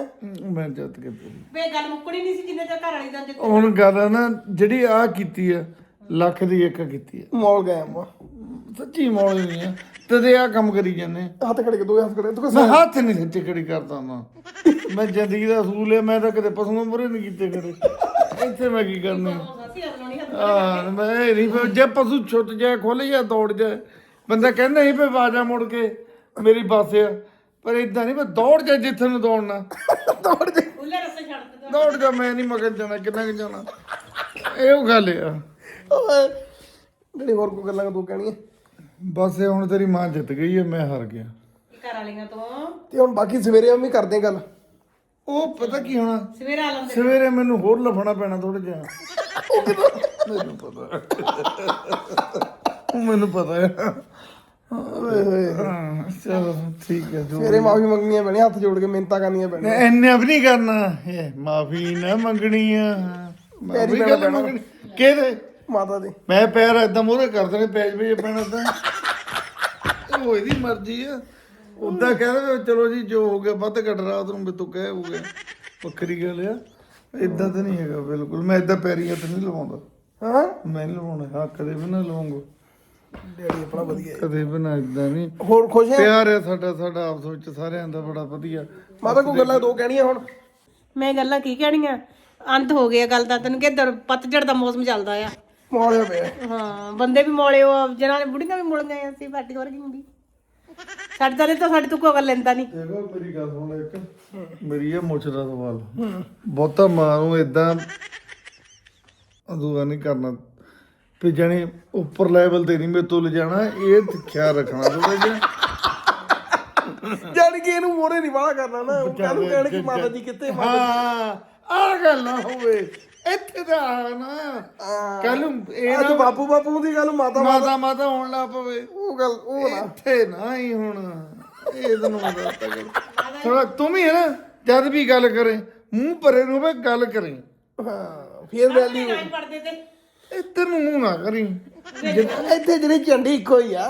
ਮੈਂ ਜਿੱਤ ਕੇ ਤੇਰੀ ਵੇ ਗੱਲ ਮੁੱਕਣੀ ਨਹੀਂ ਸੀ ਜਿੰਨੇ ਚਿਰ ਘਰ ਵਾਲੀ ਦਾ ਜਿੱਤ ਹੁਣ ਗੱਲ ਆ ਨਾ ਜਿਹੜੀ ਆ ਕੀਤੀ ਆ ਲੱਖ ਦੀ ਇੱਕ ਕੀਤੀ ਆ। ਮੌਲ ਗਏ ਆਪਾਂ। ਸੱਚੀ ਮੌਲ ਨਹੀਂ ਆ। ਤੇ ਤੇ ਆ ਕੰਮ ਕਰੀ ਜਾਂਦੇ। ਹੱਥ ਖੜੇ ਕਰ ਦੋ ਹੱਥ ਖੜੇ ਤੂੰ ਮੈਂ ਹੱਥ ਨਹੀਂ ਸੱਚੇ ਖੜੀ ਕਰਦਾ ਨਾ। ਮੈਂ ਜ਼ਿੰਦਗੀ ਦਾ ਅਸੂਲ ਹੈ ਮੈਂ ਤਾਂ ਕਦੇ ਪਸ਼ੂਆਂ ਮੁਰੇ ਨਹੀਂ ਕੀਤੇ ਖੜੇ ਇੱਥੇ ਮੈਂ ਕੀ ਕਰਨੇ? ਅਸੀਂ ਅਰਲੋਣੀ ਹੱਥ ਆ ਮੈਂ ਇਹ ਨਹੀਂ ਫਿਰ ਜੇ ਪਸ਼ੂ ਛੁੱਟ ਜਾਏ ਖੁੱਲ ਜਾਏ ਦੌੜ ਜਾਏ। ਬੰਦਾ ਕਹਿੰਦਾ ਸੀ ਵੀ ਬਾਜਾ ਮੁੜ ਕੇ ਮੇਰੀ ਬੱਸ ਆ। ਪਰ ਇਦਾਂ ਨਹੀਂ ਮੈਂ ਦੌੜ ਜਾ ਜਿੱਥੇ ਨੂੰ ਦੌੜਨਾ। ਦੌੜ ਦੇ ਖੁੱਲੇ ਰਸਤੇ ਛੱਡ ਦਿੱਤਾ। ਦੌੜ ਜਾ ਮੈਂ ਨਹੀਂ ਮਗਰ ਜਾਣਾ ਕਿੰਨਾ ਕਿ ਜਾਣਾ। ਇਹ ਉਹ ਗੱਲ ਆ। ਜਿਹੜੀ ਹੋਰ ਕੋਈ ਗੱਲਾਂ ਤੂੰ ਕਹਿਣੀਆਂ? ਬਸ ਇਹ ਹੁਣ ਤੇਰੀ ਮਾਂ ਜਿੱਤ ਗਈ ਹੈ ਮੈਂ ਹਾਰ ਗਿਆ। ਘਰ ਵਾਲੀਆਂ ਤੋਂ। ਤੇ ਹੁਣ ਬਾਕੀ ਸਵੇਰੇ ਅਸੀਂ ਕਰਦੇ ਗੱਲ? ਉਹ ਪਤਾ ਕੀ ਹੋਣਾ ਸਵੇਰੇ ਆ ਲੰਦੇ। ਸਵੇਰੇ ਮੈਨੂੰ ਹੋਰ ਲਫਣਾ ਪੈਣਾ ਥੋੜਾ ਜਿਹਾ। ਮੈਨੂੰ ਪਤਾ। ਮੈਨੂੰ ਪਤਾ ਹੈ। ਓਏ ਹੋਏ। ਹਾਂ, ਚਲੋ ਠੀਕ ਹੈ ਜੋ ਸਵੇਰੇ ਮਾਫੀ ਮੰਗਣੀਆਂ ਪੈਣੀਆਂ ਹੱਥ ਜੋੜ ਕੇ ਮਿਹਨਤਾਂ ਕਰਨੀਆਂ ਪੈਣੀਆਂ। ਇੰਨੇ ਵੀ ਨਹੀਂ ਕਰਨਾ। ਇਹ ਮਾਫੀ ਨਾ ਮੰਗਣੀ ਆ ਮਾਫੀ ਪੈਣਾ ਗੱਲ ਪੈਣਾ। ਮੰਗਣੀ ਕਿਹਦੇ? ਮਾਤਾ ਦੇ। ਮੈਂ ਪੈਰ ਏਦਾਂ ਮੋਰੇ ਕਰ ਦੇਣੇ ਪੈਜ ਵੀ ਪੈਣਾ ਤਾਂ। ਉਹ ਇਹਦੀ ਮਰਜ਼ੀ ਆ। ਉਦਾਂ ਕਹਿੰਦੇ ਚਲੋ ਜੀ ਜੋ ਹੋ ਗਿਆ ਵੱਧ ਘਟ ਰਾਤ ਨੂੰ ਵੀ ਤੂੰ ਕਹਿ ਹੋ ਗਿਆ। ਵੱਖਰੀ ਗੱਲ ਆ। ਇਦਾਂ ਤਾਂ ਨਹੀਂ ਹੈਗਾ ਬਿਲਕੁਲ। ਮੈਂ ਇਦਾਂ ਪੈਰੀ ਹੱਥ ਨਹੀਂ ਲਵਾਉਂਦਾ। ਹਾਂ? ਮੈਂ ਨਹੀਂ ਲਵਾਉਣਾ ਹਾਂ ਕਦੇ ਵੀ ਨਾ ਲਵਾਉਂਗਾ ਡੈਡੀ ਆਪਣਾ ਵਧੀਆ। ਕਦੇ ਨਾ ਇਦਾਂ ਨਹੀਂ। ਹੋਰ ਖੁਸ਼ ਹੈ? ਪਿਆਰ ਹੈ ਸਾਡਾ ਸਾਡਾ ਆਪਸ ਵਿੱਚ ਸਾਰਿਆਂ ਦਾ ਬੜਾ ਵਧੀਆ। ਮਾਤਾ ਕੋਈ ਗੱਲਾਂ ਦੋ ਕਹਿਣੀਆਂ ਹੁਣ? ਮੈਂ ਗੱਲਾਂ ਕੀ ਕਹਿਣੀਆਂ? ਅੰਤ ਹੋ ਗਿਆ ਗੱਲ ਦਾ ਤੈਨੂੰ ਕਿ ਪਤਝੜ ਦਾ ਮੌਸਮ ਚੱਲਦਾ ਆ। ਮੌਲਿਆ ਪਿਆ। ਹਾਂ ਬੰਦੇ ਵੀ ਮੋਲੇ ਉਹ ਜਿਹਨਾਂ ਨੇ ਬੁੜੀਆਂ ਵੀ ਮੁੜ ਗਏ ਅਸੀਂ ਸਾਡੀ ਵਰਗੀ ਵੀ ਸਾਡੇ ਤਾਂ ਤਾਂ ਸਾਡੇ ਤੋਂ ਕੋਈ ਗੱਲ ਲੈਂਦਾ ਨਹੀਂ। ਦੇਖੋ ਮੇਰੀ ਗੱਲ ਸੁਣ ਇੱਕ। ਮੇਰੀ ਇਹ ਮੁੱਛ ਦਾ ਸਵਾਲ। ਬਹੁਤਾ ਮਾਂ ਨੂੰ ਇਦਾਂ ਅਦੂਆ ਨਹੀਂ ਕਰਨਾ। ਵੀ ਜਾਣੀ ਉੱਪਰ ਲੈਵਲ ਤੇ ਨਹੀਂ ਮੇਰੇ ਤੋਂ ਲਿਜਾਣਾ ਇਹ ਖਿਆਲ ਰੱਖਣਾ ਥੋੜਾ ਜਿਹਾ ਜਾਣ ਕੇ ਇਹਨੂੰ ਮੋਰੇ ਨਹੀਂ ਵਾਲਾ ਕਰਨਾ ਨਾ ਉਹ ਕੱਲ ਨੂੰ ਕਹਿਣ ਕਿ ਮਾਤਾ ਜੀ ਕਿੱਥੇ ਹਾਂ ਆਹ ਗੱਲ ਨਾ ਹੋਵੇ ਇੱਥੇ ਤਾਂ ਆ ਨਾ ਕੱਲ ਨੂੰ ਇਹ ਨਾ ਬਾਪੂ ਬਾਪੂ ਦੀ ਗੱਲ ਮਾਤਾ ਮਾਤਾ ਮਾਤਾ ਹੋਣ ਲੱਗ ਪਵੇ। ਉਹ ਗੱਲ ਉਹ ਨਾ। ਇੱਥੇ ਨਾ ਹੀ ਹੁਣ ਇਹ ਤੈਨੂੰ ਮੈਂ ਦੱਸਤਾ ਗੱਲ। ਤੂੰ ਵੀ ਹੈ ਨਾ ਜਦ ਵੀ ਗੱਲ ਕਰੇ ਮੂੰਹ ਭਰੇ ਨੂੰ ਵੇ ਗੱਲ ਕਰੇ। ਹਾਂ ਫੇਰ ਵੈਲਿਊ ਤੇ। ਇੱਧਰ ਨੂੰ ਮੂੰਹ ਨਾ ਕਰੀ। ਇੱਥੇ ਜਿਹੜੀ ਝੰਡੀ ਇੱਕੋ ਹੀ ਆ।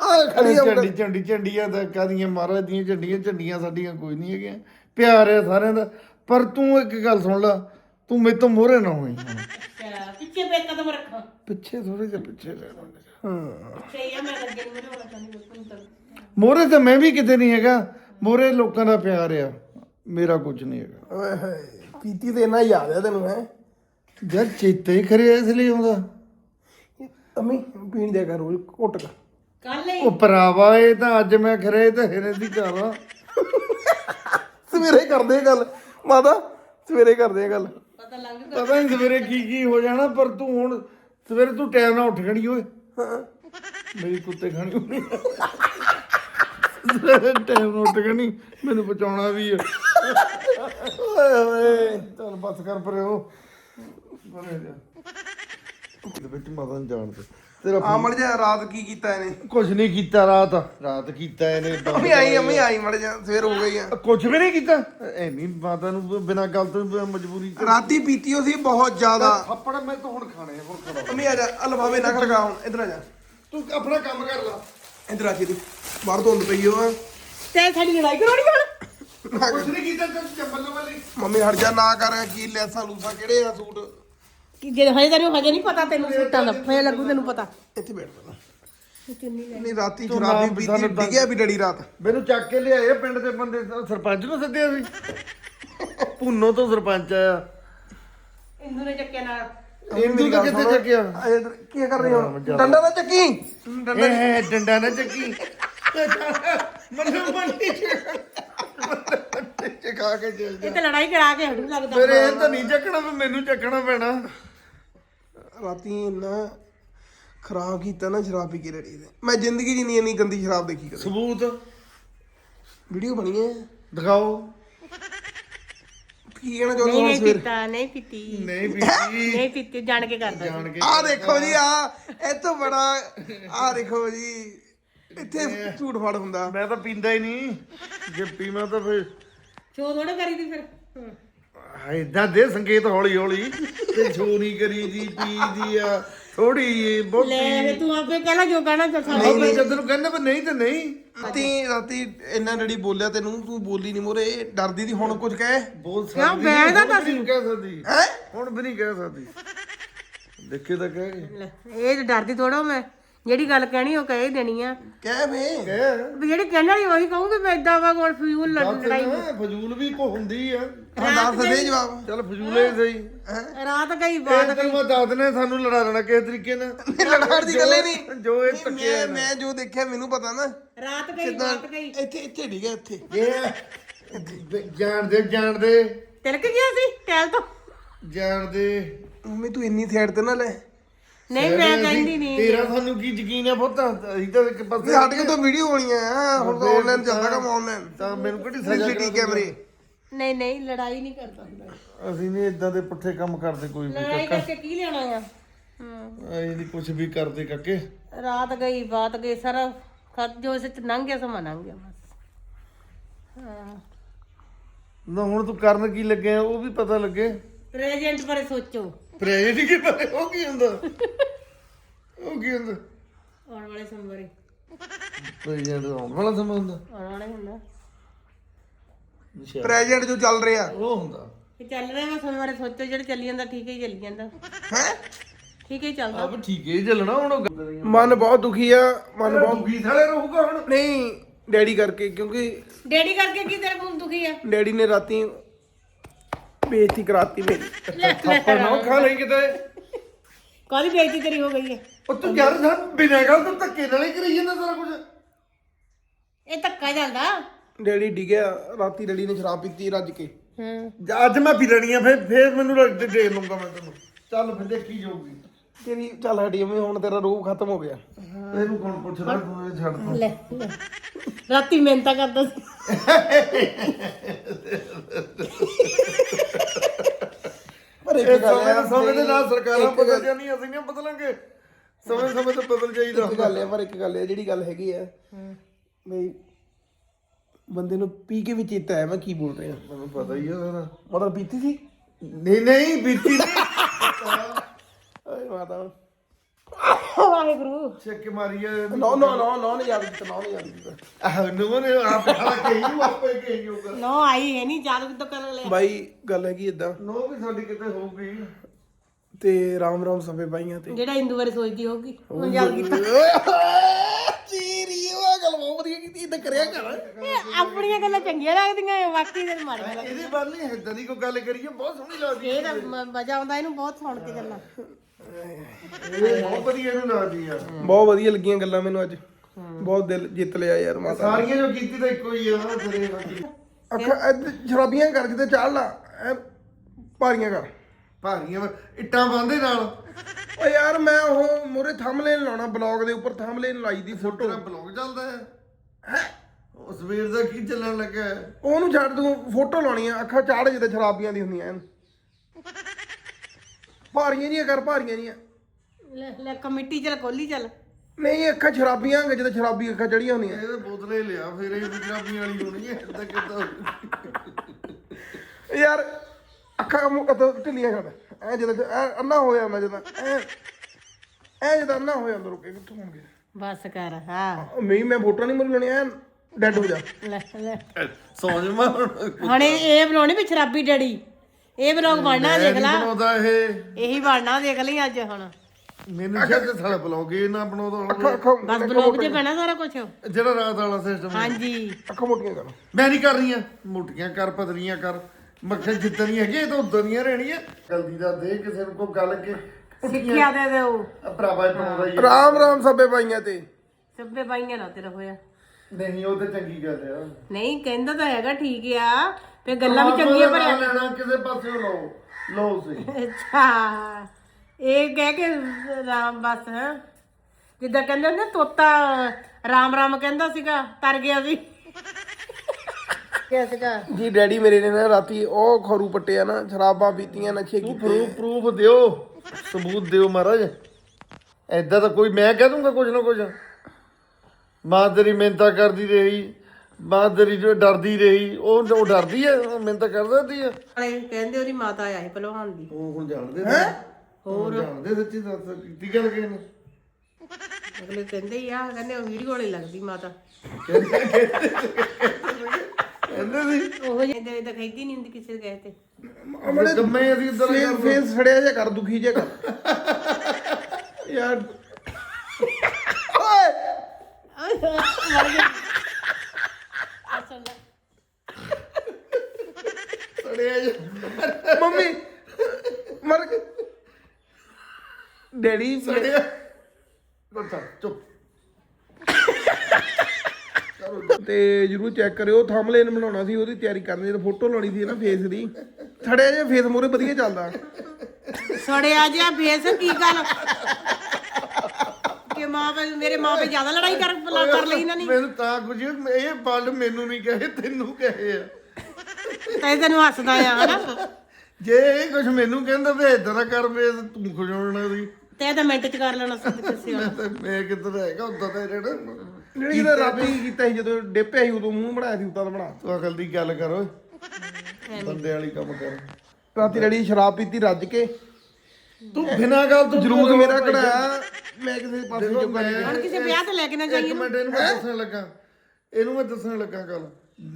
ਆ ਖੜੀ ਆ ਝੰਡੀ ਝੰਡੀ ਝੰਡੀਆਂ ਦਾ ਕਾਦੀਆਂ ਮਹਾਰਾਜ ਦੀਆਂ ਝੰਡੀਆਂ ਝੰਡੀਆਂ ਸਾਡੀਆਂ ਕੋਈ ਨਹੀਂ ਹੈਗੀਆਂ। ਪਿਆਰ ਹੈ ਸਾਰਿਆਂ ਦਾ। ਪਰ ਤੂੰ ਇੱਕ ਗੱਲ ਸੁਣ ਲੈ ਤੂੰ ਮੇਰੇ ਤੋਂ ਮੋਹਰੇ ਨਾ ਹੋਈ। ਅੱਛਾ, ਪਿੱਛੇ ਬੇ ਕਦਮ ਰੱਖਾਂ। ਪਿੱਛੇ ਥੋੜੇ ਜਿਹਾ ਪਿੱਛੇ ਰਹਿ ਹਾਂ। ਸਹੀ ਆ ਮੈਂ ਅੱਗੇ ਨੂੰ ਮੇਰੇ ਹੋਣਾ ਚਾਹੁੰਦੀ ਬਿਲਕੁਲ ਤਾਂ। ਮੋਹਰੇ ਤਾਂ ਮੈਂ ਵੀ ਕਿਤੇ ਨਹੀਂ ਹੈਗਾ। ਮੋਹਰੇ ਲੋਕਾਂ ਦਾ ਪਿਆਰ ਆ। ਮੇਰਾ ਕੁਝ ਨਹੀਂ ਹੈਗਾ। ਓਏ ਹੋਏ ਪੀਤੀ ਤੇ ਇੰਨਾ ਯਾਦ ਆ ਤੈਨੂੰ ਹੈ? ਯਾਰ ਚੇਤੇ ਹੀ ਖਰੇ ਇਸ ਲਈ ਆਉਂਦਾ। ਅਮੀ ਪੀਣ ਦਿਆ ਕਰ ਰੋਜ਼ ਘੁੱਟ ਕੇ ਕੱਲ ਹੀ। ਉਹ ਭਰਾਵਾ ਇਹ ਤਾਂ ਅੱਜ ਮੈਂ ਖਰੇ ਤਾਂ ਹਿਰੇ ਦੀ ਆ ਸਵੇਰੇ ਕਰਦੇ ਆ ਗੱਲ। ਮਾਤਾ ਸਵੇਰੇ ਕਰਦੇ ਆ ਗੱਲ। ਪਤਾ ਲੱਗ ਪਤਾ ਨਹੀਂ ਸਵੇਰੇ ਕੀ ਕੀ ਹੋ ਜਾਣਾ ਪਰ ਤੂੰ ਹੁਣ ਸਵੇਰੇ ਤੂੰ ਟਾਈਮ ਨਾਲ ਉੱਠ ਖੜੀ ਓਏ। ਹਾਂ। ਮੇਰੀ ਕੁੱਤੇ ਖਾਣੀ ਹੋਣੀ। ਸਵੇਰੇ ਟਾਈਮ ਨਾਲ ਉੱਠ ਖੜੀ ਮੈਨੂੰ ਬਚਾਉਣਾ ਵੀ ਆ। ਓਏ ਹੋਏ ਚੱਲ ਬਸ ਕਰ ਪਰੇ ਪਰੇ ਜਾ। ਇਹਦੇ ਵਿੱਚ ਮਾਤਾ ਨੂੰ ਜਾਣ ਦੇ। ਤੇਰਾ ਆ ਮੜ ਜਾ ਰਾਤ ਕੀ ਕੀਤਾ ਇਹਨੇ? ਕੁਝ ਨਹੀਂ ਕੀਤਾ ਰਾਤ। ਰਾਤ ਕੀਤਾ ਇਹਨੇ ਅਮੀ ਆਈ ਅਮੀ ਆਈ ਮੜ ਜਾ ਸਵੇਰ ਹੋ ਗਈ ਆ। ਕੁਝ ਵੀ ਨਹੀਂ ਕੀਤਾ? ਐਨੀ ਮਾਤਾ ਨੂੰ ਬਿਨਾਂ ਗੱਲ ਤੋਂ ਮਜਬੂਰੀ ਰਾਤੀ ਪੀਤੀ ਉਹ ਸੀ ਬਹੁਤ ਜ਼ਿਆਦਾ। ਥੱਪੜ ਮੈਂ ਤਾਂ ਹੁਣ ਖਾਣੇ ਆ, ਹੁਣ ਖੜਾ ਅਮੀ ਆ ਜਾ ਅਲਫਾਵੇ ਨਾ ਖੜਕਾ ਹੁਣ ਇਧਰ ਆ ਜਾ। ਤੂੰ ਆਪਣਾ ਕੰਮ ਕਰ ਲਾ। ਇਧਰ ਆ ਕੇ ਬਾਹਰ ਧੁੰਦ ਪਈ ਹੋ ਤੇ ਸਾਡੀ ਲੜਾਈ ਕਰਾਉਣੀ ਹੁਣ? ਕੁਝ ਨਹੀਂ ਕੀਤਾ ਤੂੰ ਚੱਪਲ ਵਾਲੀ ਮੰਮੀ ਹਟ ਜਾ ਨਾ ਕਰ ਕੀ ਲੈਸਾਂ ਲੂਸਾਂ ਕਿਹੜੇ ਆ ਸੂਟ? ਕਿ ਜੇ ਹਜੇ ਤੈਨੂੰ ਹਜੇ ਨਹੀਂ ਪਤਾ ਤੈਨੂੰ ਸੂਟਾਂ ਦਾ ਫੇਰ ਲੱਗੂ ਤੈਨੂੰ ਪਤਾ। ਇੱਥੇ ਬੈਠ ਪਹਿਲਾਂ ਚੁੰਨੀ ਲੈ ਨਹੀਂ ਰਾਤੀ ਤੂੰ ਸ਼ਰਾਬੀ ਨਾਮ ਪੀਤੀ ਸਾਨੂੰ ਦੱਸ। ਡਿੱਗਿਆ ਵੀ ਡੜੀ ਰਾਤ। ਮੈਨੂੰ ਚੱਕ ਕੇ ਲਿਆਏ ਪਿੰਡ ਦੇ ਬੰਦੇ ਸਰਪੰਚ ਨੂੰ ਸੱਦਿਆ ਸੀ। ਪੁੰਨੋ ਤੋਂ ਸਰਪੰਚ ਆਇਆ। ਇੰਦੂ ਨੇ ਚੱਕਿਆ ਨਾਲ। ਇੰਦੂ ਤਾਂ ਕਿੱਥੇ ਚੱਕਿਆ? ਆ ਇੱਧਰ ਕੀ ਕਰ ਰਹੀ ਹੋ? ਡੰਡਾ ਨਾ ਚੱਕੀ। ਡੰਡਾ ਇਹ ਡੰਡਾ ਨਾ ਚੱਕੀ। ਮੈਨੂੰ ਮੰਨੀ ਚਕਾ ਕੇ ਚੱਲ ਜਾ। ਇਹ ਤਾਂ ਲੜਾਈ ਕਰਾ ਕੇ ਹਟੂ ਲੱਗਦਾ। ਫਿਰ ਇਹ ਤਾਂ ਨਹੀਂ ਚੱਕਣਾ ਫਿਰ ਮੈਨੂੰ ਚੱਕਣਾ ਪੈਣਾ। ਰਾਤੀ ਇੰਨਾ ਖਰਾਬ ਕੀਤਾ ਨਾ ਸ਼ਰਾਬ ਪੀ ਕੇ ਡੜੀ ਦੇ। ਮੈਂ ਜ਼ਿੰਦਗੀ 'ਚ ਨਹੀਂ ਇੰਨੀ ਗੰਦੀ ਸ਼ਰਾਬ ਦੇਖੀ ਕਦੇ। ਸਬੂਤ? ਵੀਡੀਓ ਬਣੀ ਹੈ। ਦਿਖਾਓ। ਕੀ ਕਹਿਣਾ ਚਾਹੁੰਦੇ ਨਹੀਂ ਹੋ ਨਹੀਂ ਸਵੇਰ? ਪੀਤਾ ਨਹੀਂ ਪੀਤੀ। ਨਹੀਂ ਨਹੀਂ ਪੀਤੀ ਜਾਣ ਕੇ ਕਰਦਾ ਜਾਣ ਕੇ ਆ ਦੇਖੋ ਜੀ ਆ ਇਹ ਤੋਂ ਬੜਾ ਆ ਦੇਖੋ ਜੀ ਇੱਥੇ ਝੂਠ ਫੜ ਹੁੰਦਾ। ਮੈਂ ਤਾਂ ਪੀਂਦਾ ਹੀ ਨਹੀਂ। ਜੇ ਪੀਵਾਂ ਤਾਂ ਫਿਰ ਸ਼ੋ ਥੋੜਾ ਕਰੀ ਦੀ ਫਿਰ। ਹੂੰ। ਇਦਾਂ ਦੇ ਸੰਕੇਤ ਹੌਲੀ ਹੌਲੀ ਤੇ ਛੋ ਨਹੀਂ ਕਰੀ ਦੀ ਪੀ ਦੀ ਆ ਥੋੜੀ ਲੈ ਬਹੁਤੀ। ਵੇ ਤੂੰ ਆਪੇ ਕਹਿਣਾ ਜੋ ਕਹਿਣਾ ਚੱਲ ਸਾਡੇ ਉਹ ਮੈਂ ਜਦ ਨੂੰ ਕਹਿੰਦਾ ਵੀ ਨਹੀਂ ਤੇ ਨਹੀਂ। ਰਾਤੀ ਰਾਤੀ ਇੰਨਾ ਡੜੀ ਬੋਲਿਆ ਤੈਨੂੰ ਤੂੰ ਬੋਲੀ ਨਹੀਂ ਮੋਰੇ ਡਰਦੀ ਦੀ ਹੁਣ ਕੁਝ ਕਹੇ। ਬੋਲ ਕਿਉਂ? ਸਕਦੀ ਮੈਂ ਤਾਂ ਹੁਣ ਵੀ ਨਹੀਂ ਕਹਿ ਸਕਦੀ। ਹੈ? ਹੁਣ ਵੀ ਨਹੀਂ ਕਹਿ ਸਕਦੀ। ਦੇਖੇ ਤਾਂ ਕਹਿ। ਲੈ, ਇਹ ਤਾਂ ਡਰਦੀ ਥੋੜਾ ਮੈਂ। ਜਿਹੜੀ ਗੱਲ ਕਹਿਣੀ ਉਹ ਕਹਿ ਹੀ ਦੇਣੀ ਆ। ਕਹਿ ਵੇ। ਵੀ ਜਿਹੜੀ ਕਹਿਣ ਵਾਲੀ ਉਹੀ ਕਹੂੰਗੀ ਮੈਂ ਇਦਾਂ ਵਾ ਕੋਲ ਫਿਊਲ ਲੜਾਈ ਨਾ, ਫਜ਼ੂਲ ਵੀ ਕੋ ਹੁੰਦੀ ਆ। ਹਾਂ ਦੱਸ ਦੇ ਜਵਾਬ। ਚੱਲ ਫਜ਼ੂਲੇ ਸਹੀ। ਰਾਤ ਗਈ ਬਾਤ ਤੈਨੂੰ ਮੈਂ ਦੱਸ ਦਿੰਦਾ ਸਾਨੂੰ ਲੜਾ ਦੇਣਾ ਕਿਸੇ ਤਰੀਕੇ ਨਾਲ। ਲੜਾੜ ਦੀ ਗੱਲ ਹੀ ਨਹੀਂ। ਜੋ ਇਹ ਧੱਕੇ ਮੈਂ ਮੈਂ ਜੋ ਦੇਖਿਆ ਮੈਨੂੰ ਪਤਾ ਨਾ। ਰਾਤ ਗਈ ਬਾਤ ਗਈ। ਇੱਥੇ ਇੱਥੇ ਡਿੱਗਿਆ ਇੱਥੇ। ਇਹ ਜਾਣਦੇ ਜਾਣਦੇ ਤਿਲਕ ਗਿਆ ਸੀ ਟੈਲ ਤੋਂ। ਜਾਣਦੇ ਮੰਮੀ ਤੂੰ ਇੰਨੀ ਥੇੜ ਤੇ ਨਾ ਲੈ। ਨਹੀਂ ਮੈਂ ਕਹਿੰਦੀ ਨਹੀਂ ਤੇਰਾ ਸਾਨੂੰ ਕੀ ਯਕੀਨ ਹੈ ਪੁੱਤ? ਅਸੀਂ ਤਾਂ ਇੱਕ ਪਾਸੇ ਸਾਡੇ ਕੋਲ ਤਾਂ ਵੀਡੀਓ ਹੋਣੀ ਆ ਹੁਣ ਤਾਂ ਆਨਲਾਈਨ ਚੱਲਦਾ ਕੰਮ ਆਨਲਾਈਨ ਤਾਂ ਮੈਨੂੰ ਕਿਹੜੀ ਸਜ਼ਾ ਸੀਸੀਟੀ ਕੈਮਰੇ ਨਹੀਂ ਨਹੀਂ ਲੜਾਈ ਨਹੀਂ ਕਰਦਾ ਹੁੰਦਾ। ਅਸੀਂ ਨਹੀਂ ਇਦਾਂ ਦੇ ਪੁੱਠੇ ਕੰਮ ਕਰਦੇ ਕੋਈ ਵੀ ਲੜਾਈ ਕਰਕੇ ਕੀ ਲੈਣਾ ਆ? ਹੂੰ। ਅਸੀਂ ਨਹੀਂ ਕੁਝ ਵੀ ਕਰਦੇ ਕਾਕੇ। ਰਾਤ ਗਈ ਬਾਤ ਗਈ ਸਾਰਾ ਖਤ ਜੋ ਇਸ ਚ ਲੰਘ ਗਿਆ ਸਮਾਂ ਲੰਘ ਗਿਆ ਬਸ। ਹਾਂ। ਨਾ ਹੁਣ ਤੂੰ ਕਰਨ ਕੀ ਲੱਗਿਆ ਉਹ ਵੀ ਪਤਾ ਲੱਗੇ। ਪ੍ਰੈਜ਼ੈਂਟ ਬਾਰੇ ਸੋਚੋ। ਪ੍ਰੈਜ਼ੈਂਟ ਕੀ ਪਤਾ ਉਹ ਕੀ ਹੁੰਦਾ? ਉਹ ਕੀ ਹੁੰਦਾ? ਆਉਣ ਵਾਲੇ ਸਮੇਂ ਬਾਰੇ ਪ੍ਰੈਜ਼ੈਂਟ ਆਉਣ ਵਾਲਾ ਸਮਾਂ ਹੁੰਦਾ। ਆਉਣ ਵਾਲੇ ਹੁੰਦਾ। ਅੱਛਾ। ਪ੍ਰੈਜ਼ੈਂਟ ਜੋ ਚੱਲ ਰਿਹਾ। ਉਹ ਹੁੰਦਾ। ਇਹ ਚੱਲ ਰਿਹਾ ਵਾ ਸਮੇਂ ਬਾਰੇ ਸੋਚੋ ਜਿਹੜਾ ਚੱਲੀ ਜਾਂਦਾ ਠੀਕ ਹੀ ਚੱਲੀ ਜਾਂਦਾ। ਹੈ? ਠੀਕ ਹੀ ਚੱਲਦਾ। ਆਪ ਠੀਕ ਹੈ ਚੱਲਣਾ ਹੁਣ। ਉਹ ਗੱਲ ਮਨ ਬਹੁਤ ਦੁਖੀ ਆ ਮਨ ਬਹੁਤ ਭੁੱਗੀ ਥਾਲੇ ਰਹੂਗਾ ਹੁਣ। ਨਹੀਂ ਡੈਡੀ ਕਰਕੇ ਕਿਉਂਕਿ ਡੈਡੀ ਕਰਕੇ ਕੀ ਤੇਰੇ ਮੂੰਹ ਦੁਖੀ ਆ? ਡੈਡੀ ਨੇ ਰਾਤੀ ਬੇਇੱਜ਼ਤੀ ਕਰਾਤੀ ਮੇਰੀ। ਥੱਪੜ ਨਾ ਖਾ ਲਈ ਕਿਤੇ। ਕਾਹਦੀ ਬੇਇੱਜ਼ਤੀ ਤੇਰੀ ਹੋ ਗਈ ਹੈ? ਉਹ ਤੂੰ ਯਾਰ ਸਰ ਬਿਨਾਂ ਗੱਲ ਤੋਂ ਧੱਕੇ ਨਾਲ ਹੀ ਕਰੀ ਜਾਂਦਾ ਸਾਰਾ ਕੁਝ। ਇਹ ਧੱਕਾ ਚੱਲਦਾ ਡੈਡੀ ਡਿੱਗਿਆ ਰਾਤੀ ਡੈਡੀ ਨੇ ਸ਼ਰਾਬ ਪੀਤੀ ਰੱਜ ਕੇ। ਹਾਂ। ਅੱਜ ਮੈਂ ਪੀ ਲੈਣੀ ਆ ਫਿਰ ਫਿਰ ਮੈਨੂੰ ਦੇ ਲੂੰਗਾ ਮੈਂ ਤੈਨੂੰ। ਚੱਲ ਫਿਰ ਦੇਖੀ ਜਾਊਗੀ। ਤੇਰੀ ਚੱਲ ਹਟੀ ਮੈਂ ਹੁਣ ਤੇਰਾ ਰੋਗ ਖਤਮ ਹੋ ਗਿਆ। ਇਹਨੂੰ ਕੌਣ ਪੁੱਛਦਾ? ਤੂੰ ਇਹ ਛੱਡ ਤੂੰ। ਲੈ ਲੈ। ਰਾਤੀ ਮਿਹਨਤਾਂ ਕਰਦਾ ਸੀ। ਪਰ ਇੱਕ ਇਹ ਗੱਲ ਸਮੇਂ ਹੈ ਦੇ ਸਮੇਂ ਦੇ ਨਾਲ ਸਰਕਾਰਾਂ ਇੱਕ ਗੱਲ- ਬਦਲ ਜਾਂਦੀਆਂ ਅਸੀਂ ਨਹੀਂ ਬਦਲਾਂਗੇ। ਸਮੇਂ ਸਮੇਂ ਤੇ ਬਦਲ ਜਾਈਦਾ ਇੱਕ ਗੱਲ ਹੈ ਪਰ ਇੱਕ ਗੱਲ ਹੈ ਜਿਹੜੀ ਗੱਲ ਹੈਗੀ ਹੈ ਬਈ ਬੰਦੇ ਨੂੰ ਪੀ ਕੇ ਵੀ ਚੇਤਾ ਹੈ ਮੈਂ ਕੀ ਬੋਲ ਰਿਹਾ। ਮੈਨੂੰ ਪਤਾ ਹੀ ਆ ਸਾਰਾ। ਮਤਲਬ ਪੀਤੀ ਸੀ? ਨਹੀਂ ਨਹੀਂ ਬੀਤੀ ਨਹੀਂ ਮਾਤਾ। ਵਾਹਿਗੁਰੂ। ਚੱਕ ਮਾਰੀ ਆ ਨੋ ਨੋ ਨੋ ਨੋ ਨਹੀਂ ਯਾਦ ਕੀਤਾ ਨੋ ਨਹੀਂ ਯਾਦ ਕੀਤਾ ਆਹ ਨੂੰ ਨੇ ਆਪ ਆ ਕਹੀ ਨੂੰ ਆਪੇ ਕਹੀ ਹੋਊਗਾ ਨੋ ਆਈ ਹੈ ਨਹੀਂ ਜਾਦੂ ਕਿੱਦਾਂ ਕਰ ਲਿਆ ਬਾਈ ਗੱਲ ਹੈਗੀ ਇਦਾਂ ਨੋ ਵੀ ਸਾਡੀ ਕਿਤੇ ਹੋਊਗੀ। ਤੇ ਰਾਮ ਰਾਮ ਸਭੇ ਬਾਈਆਂ ਤੇ। ਜਿਹੜਾ ਹਿੰਦੂ ਬਾਰੇ ਸੋਚਦੀ ਹੋਊਗੀ ਹੁਣ ਯਾਦ ਕੀਤਾ। ਇਦਾਂ ਕਰਿਆ ਕਰ? ਇਹ ਆਪਣੀਆਂ ਗੱਲਾਂ ਚੰਗੀਆਂ ਲੱਗਦੀਆਂ ਬਾਕੀ ਦੇ ਮਾੜੀਆਂ ਇਹਦੇ ਬਾਰੇ ਨਹੀਂ ਇਦਾਂ ਦੀ ਕੋਈ ਗੱਲ ਕਰੀਏ ਬਹੁਤ ਸੋਹਣੀ ਲੱਗਦੀ ਇਹ ਤਾਂ ਮ- ਮਜ਼ਾ ਆਉਂਦਾ ਇਹਨੂੰ ਬਹੁਤ ਸੁਣ ਕੇ ਗੱਲਾਂ। ਇਹ ਬਹੁਤ ਵਧੀਆ ਇਹਨੂੰ ਲੱਗਦੀ ਆ। ਬਹੁਤ ਵਧੀਆ ਲੱਗੀਆਂ ਗੱਲਾਂ ਮੈਨੂੰ ਅੱਜ। ਬਹੁਤ ਦਿਲ ਜਿੱਤ ਲਿਆ ਯਾਰ ਮਾਤਾ ਸਾਰੀਆਂ ਜੋ ਕੀਤੀ ਤਾਂ ਇੱਕੋ ਹੀ ਆ ਨਾ ਤੇਰੇ ਬਾਕੀ। ਅੱਖਾਂ ਇੱਧ ਸ਼ਰਾਬੀਆਂ ਕਰ ਜਿੱਤੇ ਚਾੜ ਲਾ ਐ ਭਾਰੀਆਂ ਕਰ। ਭਾਰੀਆਂ ਵਾ- ਇੱਟਾਂ ਬੰਦੇ ਨਾਲ। ਓ ਯਾਰ ਮੈਂ ਉਹ ਮੋਰੇ ਥੰਬਨੇਲ ਲਾਉਣਾ ਬਲੌਗ ਦੇ ਉੱਪਰ ਥੰਬਨੇਲ ਲਾਈ ਦੀ ਫੋਟੋ। ਤੇਰਾ ਬਲੌਗ ਚੱਲਦਾ ਹੈ। ਉਹ ਸਵੇਰ ਦਾ ਕੀ ਚੱਲਣ ਲੱਗਾ? ਹੈ? ਉਹਨੂੰ ਛੱਡ ਤੂੰ ਫੋਟੋ ਲਾਉਣੀ ਆ ਅੱਖਾਂ ਚਾੜ ਜਿੱਤੇ ਸ਼ਰਾਬੀਆਂ ਦੀ ਹੁੰਦੀਆਂ ਐਨ ਭਾਰੀਆਂ ਜੀਆਂ ਕਰ ਭਾਰੀਆਂ ਜੀਆਂ। ਲੈ ਲੈ ਕਮੇਟੀ ਚੱਲ ਕੋਲੀ ਚੱਲ। ਨਹੀਂ ਅੱਖਾਂ ਸ਼ਰਾਬੀਆਂ ਜਦੋਂ ਸ਼ਰਾਬੀ ਅੱਖਾਂ ਚੜੀਆਂ ਹੁੰਦੀਆਂ। ਇਹ ਤਾਂ ਬੋਤਲੇ ਲਿਆ ਫਿਰ ਇਹ ਪੰਜਾਬੀ ਵਾਲੀ ਹੋਣੀ ਹੈ ਇਦਾਂ ਕਿਦਾਂ ਯਾਰ ਅੱਖਾਂ ਮੂੰਹ ਕਦੋਂ ਢਿੱਲੀਆਂ ਕਰ ਐ ਜਦੋਂ ਐ ਅੰਨਾ ਹੋ ਜਾਂਦਾ ਜਦੋਂ ਐ ਐ ਜਦੋਂ ਅੰਨਾ ਹੋ ਜਾਂਦਾ ਰੁਕੇ ਕਿੱਥੋਂ ਹੋਣਗੇ। ਬਸ ਕਰ ਹਾਂ। ਮੈਂ ਮੈਂ ਫੋਟੋ ਨਹੀਂ ਮਰੂ ਲੈਣੀ ਐ ਡੈਡ ਹੋ ਜਾ। ਲੈ ਲੈ। ਸੌਂ ਜਮਾ ਹੁਣ ਇਹ ਇਹ ਬਣਾਉਣੀ ਵੀ ਸ਼ਰਾਬੀ ਡੈਡੀ। ਇਹ ਬਲੌਗ ਬਣਨਾ ਦੇਖ ਲਾ। ਬਣਾਉਂਦਾ ਇਹ। ਇਹੀ ਬਣਨਾ ਦੇਖ ਲਈ ਅੱਜ ਹੁਣ। ਮੈਨੂੰ ਸ਼ਾਇਦ ਸਾਲਾ ਬਲੌਗ ਇਹ ਨਾ ਬਣਾਉਂਦਾ ਬਸ ਬਲੌਗ 'ਚ ਪੈਣਾ ਸਾਰਾ ਕੁਝ ਜਿਹੜਾ ਰਾਤ ਵਾਲਾ ਸਿਸਟਮ ਹਾਂਜੀ। ਅੱਖਾਂ ਮੋਟੀਆਂ ਕਰ। ਮੈਂ ਨਹੀਂ ਕਰ ਰਹੀਆਂ। ਮੋਟੀਆਂ ਕਰ ਪਤਲੀਆਂ ਕਰ। ਮੱਖਣ ਜਿੱਦਾਂ ਦੀਆਂ ਹੈਗੀਆਂ ਇਹ ਤਾਂ ਉਦਾਂ ਦੀਆਂ ਰਹਿਣੀਆਂ। ਗਲਤੀ ਦਾ ਦੇ ਕਿਸੇ ਨੂੰ ਕੋਈ ਗੱਲ ਕੇ। ਸਿੱਖਿਆ ਦੇ ਦਿਓ। ਭਰਾਵਾ ਹੀ ਬਣਾਉਂਦਾ ਹੀ ਆ। ਰਾਮ ਰਾਮ ਸਭੇ ਪਾਈਆਂ ਤੇ। ਸੱਬੇ ਬਾਈਆਂ ਨਾ ਤੇਰਾ ਹੋਇਆ। ਨਹੀਂ ਉਹ ਤਾਂ ਚੰਗੀ ਗੱਲ ਆ। ਨਹੀਂ ਕਹਿੰਦਾ ਤਾਂ ਹੈਗਾ ਠੀਕ ਆ ਫੇ ਗੱਲਾਂ ਵੀ ਚੰਗੀਆਂ ਪਰ ਭਰਿਆ ਲੈਣਾ ਕਿਸੇ ਪਾਸੇ ਲਓ ਲਓ ਸੀ। ਅੱਛਾ ਇਹ ਕਹਿ ਕੇ ਰਾਮ ਬਸ ਹੈ ਜਿੱਦਾਂ ਕਹਿੰਦੇ ਹੁੰਦੇ ਤੋਤਾ ਰਾਮ ਰਾਮ ਕਹਿੰਦਾ ਸੀਗਾ ਤਰ ਗਿਆ ਸੀ। ਕਿਆ ਸੀਗਾ? ਜੀ ਡੈਡੀ ਮੇਰੇ ਨੇ ਨਾ ਰਾਤੀ ਉਹ ਖਰੂ ਪੱਟਿਆ ਨਾ ਸ਼ਰਾਬਾਂ ਪੀਤੀਆਂ ਨਸ਼ੇ ਕੀਤੇ। ਪ੍ਰੂਫ ਪ੍ਰੂਫ ਦਿਓ। ਸਬੂਤ ਦਿਓ ਮਹਾਰਾਜ। ਐਦਾਂ ਤਾਂ ਕੋਈ ਮੈਂ ਕਹਿ ਦੂੰਗਾ ਕੁਝ ਨਾ ਕੁਝ ਮਾਂ ਤੇਰੀ ਮਿਹਨਤਾਂ ਕਰਦੀ ਰਹੀ ਮਾਂ ਤੇਰੀ ਜੋ ਡਰਦੀ ਰਹੀ ਉਹ ਉਹ ਡਰਦੀ ਹੈ ਉਹ ਮਿਹਨਤਾਂ ਕਰ ਸਕਦੀ ਹੈ ਨਾਲੇ ਕਹਿੰਦੇ ਉਹਦੀ ਮਾਤਾ ਆਇਆ ਸੀ ਪਹਿਲਵਾਨ ਦੀ। ਉਹ ਹੁਣ ਜਾਣਦੇ ਹੈ? ਹੋਰ? ਜਾਣਦੇ ਸੱਚੀ ਦੱਸ ਕੀਤੀ ਗੱਲ ਕਿਹਨੇ ਅਗਲੇ ਕਹਿੰਦੇ ਹੀ ਆ ਕਹਿੰਦੇ ਉਹ ਵੀਡੀਓ ਵਾਲੀ ਲੱਗਦੀ ਮਾਤਾ। ਕਹਿੰਦੇ ਸੀ। ਉਹ ਜਿਹੇ ਇਦਾਂ ਖੈਦੀ ਨਹੀਂ ਹੁੰਦੀ ਕਿਸੇ ਦੇ ਗਏ ਤੇ। ਅਮੜੇ ਕੰਮੇ ਅਸੀਂ ਇਦਾਂ ਫੇਸ ਫੇਸ ਫੜਿਆ ਜਿਹਾ ਕਰ ਦੁਖੀ ਜਿਹਾ ਕਰ। ਯਾਰ। ਓਏ। ਸੜਿਆ ਜੀ ਮੰਮੀ। ਮਰ ਡੈਡੀ ਸੜਿਆ। ਬੱਤਾ ਚੁੱਪ। ਤੇ ਜਰੂਰ ਚੈੱਕ ਕਰਿਓ ਥੰਬਨੇਲ ਬਣਾਉਣਾ ਸੀ ਉਹਦੀ ਤਿਆਰੀ ਕਰਨੀ ਤੇ ਫੋਟੋ ਲਾਉਣੀ ਸੀ ਨਾ ਫੇਸ ਦੀ। ਥੜਿਆ ਜਿਹਾ ਫੇਸ ਮੋਰੇ ਵਧੀਆ ਚੱਲਦਾ। ਸੜਿਆ ਜਿਹਾ ਫੇਸ ਕੀ ਗੱਲ? ਕਿ ਮਾਂ ਮੇਰੇ ਮਾਂ ਜ਼ਿਆਦਾ ਲੜਾਈ ਕਰ ਕਰ ਲਈ ਇਹਨਾਂ ਨੇ। ਮੈਨੂੰ ਤਾਂ ਕੁਝ ਇਹ ਬਲ ਮੈਨੂੰ ਨਹੀਂ ਕਹੇ ਤੈਨੂੰ ਕਹੇ ਆ। ਤੇ ਤੈਨੂੰ ਹੱਸਦਾ ਆ ਹਨਾ? ਜੇ ਇਹ ਕੁਝ ਮੈਨੂੰ ਕਹਿੰਦਾ ਵੀ ਇਦਾਂ ਦਾ ਕਰ ਵੇ ਤੂੰ ਖੁਸ਼ ਹੋਣਾ ਸੀ। ਤੇ ਇਹ ਤਾਂ ਮਿੰਟ ਚ ਕਰ ਲੈਣਾ ਸੀ ਕਿਸੇ ਮੈਂ ਤਾਂ ਮੈਂ ਕਿੱਧਰ ਹੈਗਾ ਉਦਾਂ ਤਾਂ ਜਿਹੜਾ ਜਿਹੜੀ ਇਹਦਾ ਰਾਤੀ ਕੀ ਕੀਤਾ ਸੀ ਜਦੋਂ ਡਿੱਪਿਆ ਸੀ ਉਦੋਂ ਮੂੰਹ ਬਣਾਇਆ ਸੀ ਉਦਾਂ ਦਾ ਬਣਾ ਤੂੰ ਅਕਲ ਦੀ ਗੱਲ ਕਰ ਓਏ। ਬੰਦੇ ਵਾਲੀ ਕੰਮ ਕਰ ਰਾਤੀ ਡੈਡੀ ਸ਼ਰਾਬ ਪੀਤੀ ਰੱਜ ਕੇ। ਤੂੰ ਬਿਨਾਂ ਗੱਲ ਤੋਂ ਜਲੂਸ ਮੇਰਾ ਕਢਾਇਆ ਮੈਂ ਕਿਸੇ ਪਾਸੇ ਚੁੱਕਾ ਨਹੀਂ ਮੈਂ ਕਿਸੇ ਵਿਆਹ ਤੇ ਲੈ ਕੇ ਨਾ ਇੱਕ ਜਾਈਏ ਮਿੰਟ ਇਹਨੂੰ ਮੈਂ ਦੱਸਣ ਲੱਗਾ। ਇਹਨੂੰ ਮੈਂ ਦੱਸਣ ਲੱਗਾ ਗੱਲ।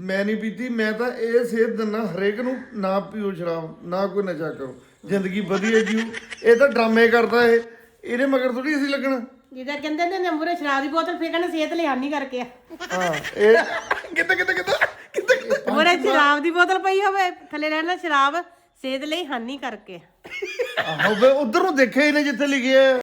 ਮੈਂ ਨਹੀਂ ਪੀਤੀ ਮੈਂ ਤਾਂ ਇਹ ਸੇਧ ਦਿੰਦਾ ਹਰੇਕ ਨੂੰ ਨਾ ਪੀਓ ਸ਼ਰਾਬ ਨਾ ਕੋਈ ਨਸ਼ਾ ਕਰੋ। ਜ਼ਿੰਦਗੀ ਵਧੀਆ ਜੀਓ ਇਹ ਤਾਂ ਡਰਾਮੇ ਕਰਦਾ ਇਹ। ਇਹਦੇ ਮਗਰ ਥੋੜੀ ਅਸੀਂ ਲੱਗਣਾ। ਜਿੱਦਾਂ ਕਹਿੰਦੇ ਨੇ ਨੰਬਰ ਸ਼ਰਾਬ ਦੀ ਬੋਤਲ ਕਹਿੰਦੇ ਸਿਹਤ ਲਈ ਹਾਨੀ ਕਰਕੇ ਆ। ਹਾਂ ਇਹ ਕਿੱਥੇ ਕਿੱਥੇ ਕਿੱਥੇ ਕਿੱਥੇ ਸ਼ਰਾਬ ਦੀ ਬੋਤਲ ਪਈ ਹੋਵੇ, ਥੱਲੇ ਰਹਿਣਾ ਸ਼ਰਾਬ, ਸਿਹਤ ਲਈ ਹਾਨੀ ਕਰਕੇ ਆਹੋ, ਵੇ ਉਧਰ ਨੂੰ ਦੇਖਿਆ ਹੀ ਇਹਨੇ ਜਿੱਥੇ ਲਿਖਿਆ ਹੈ।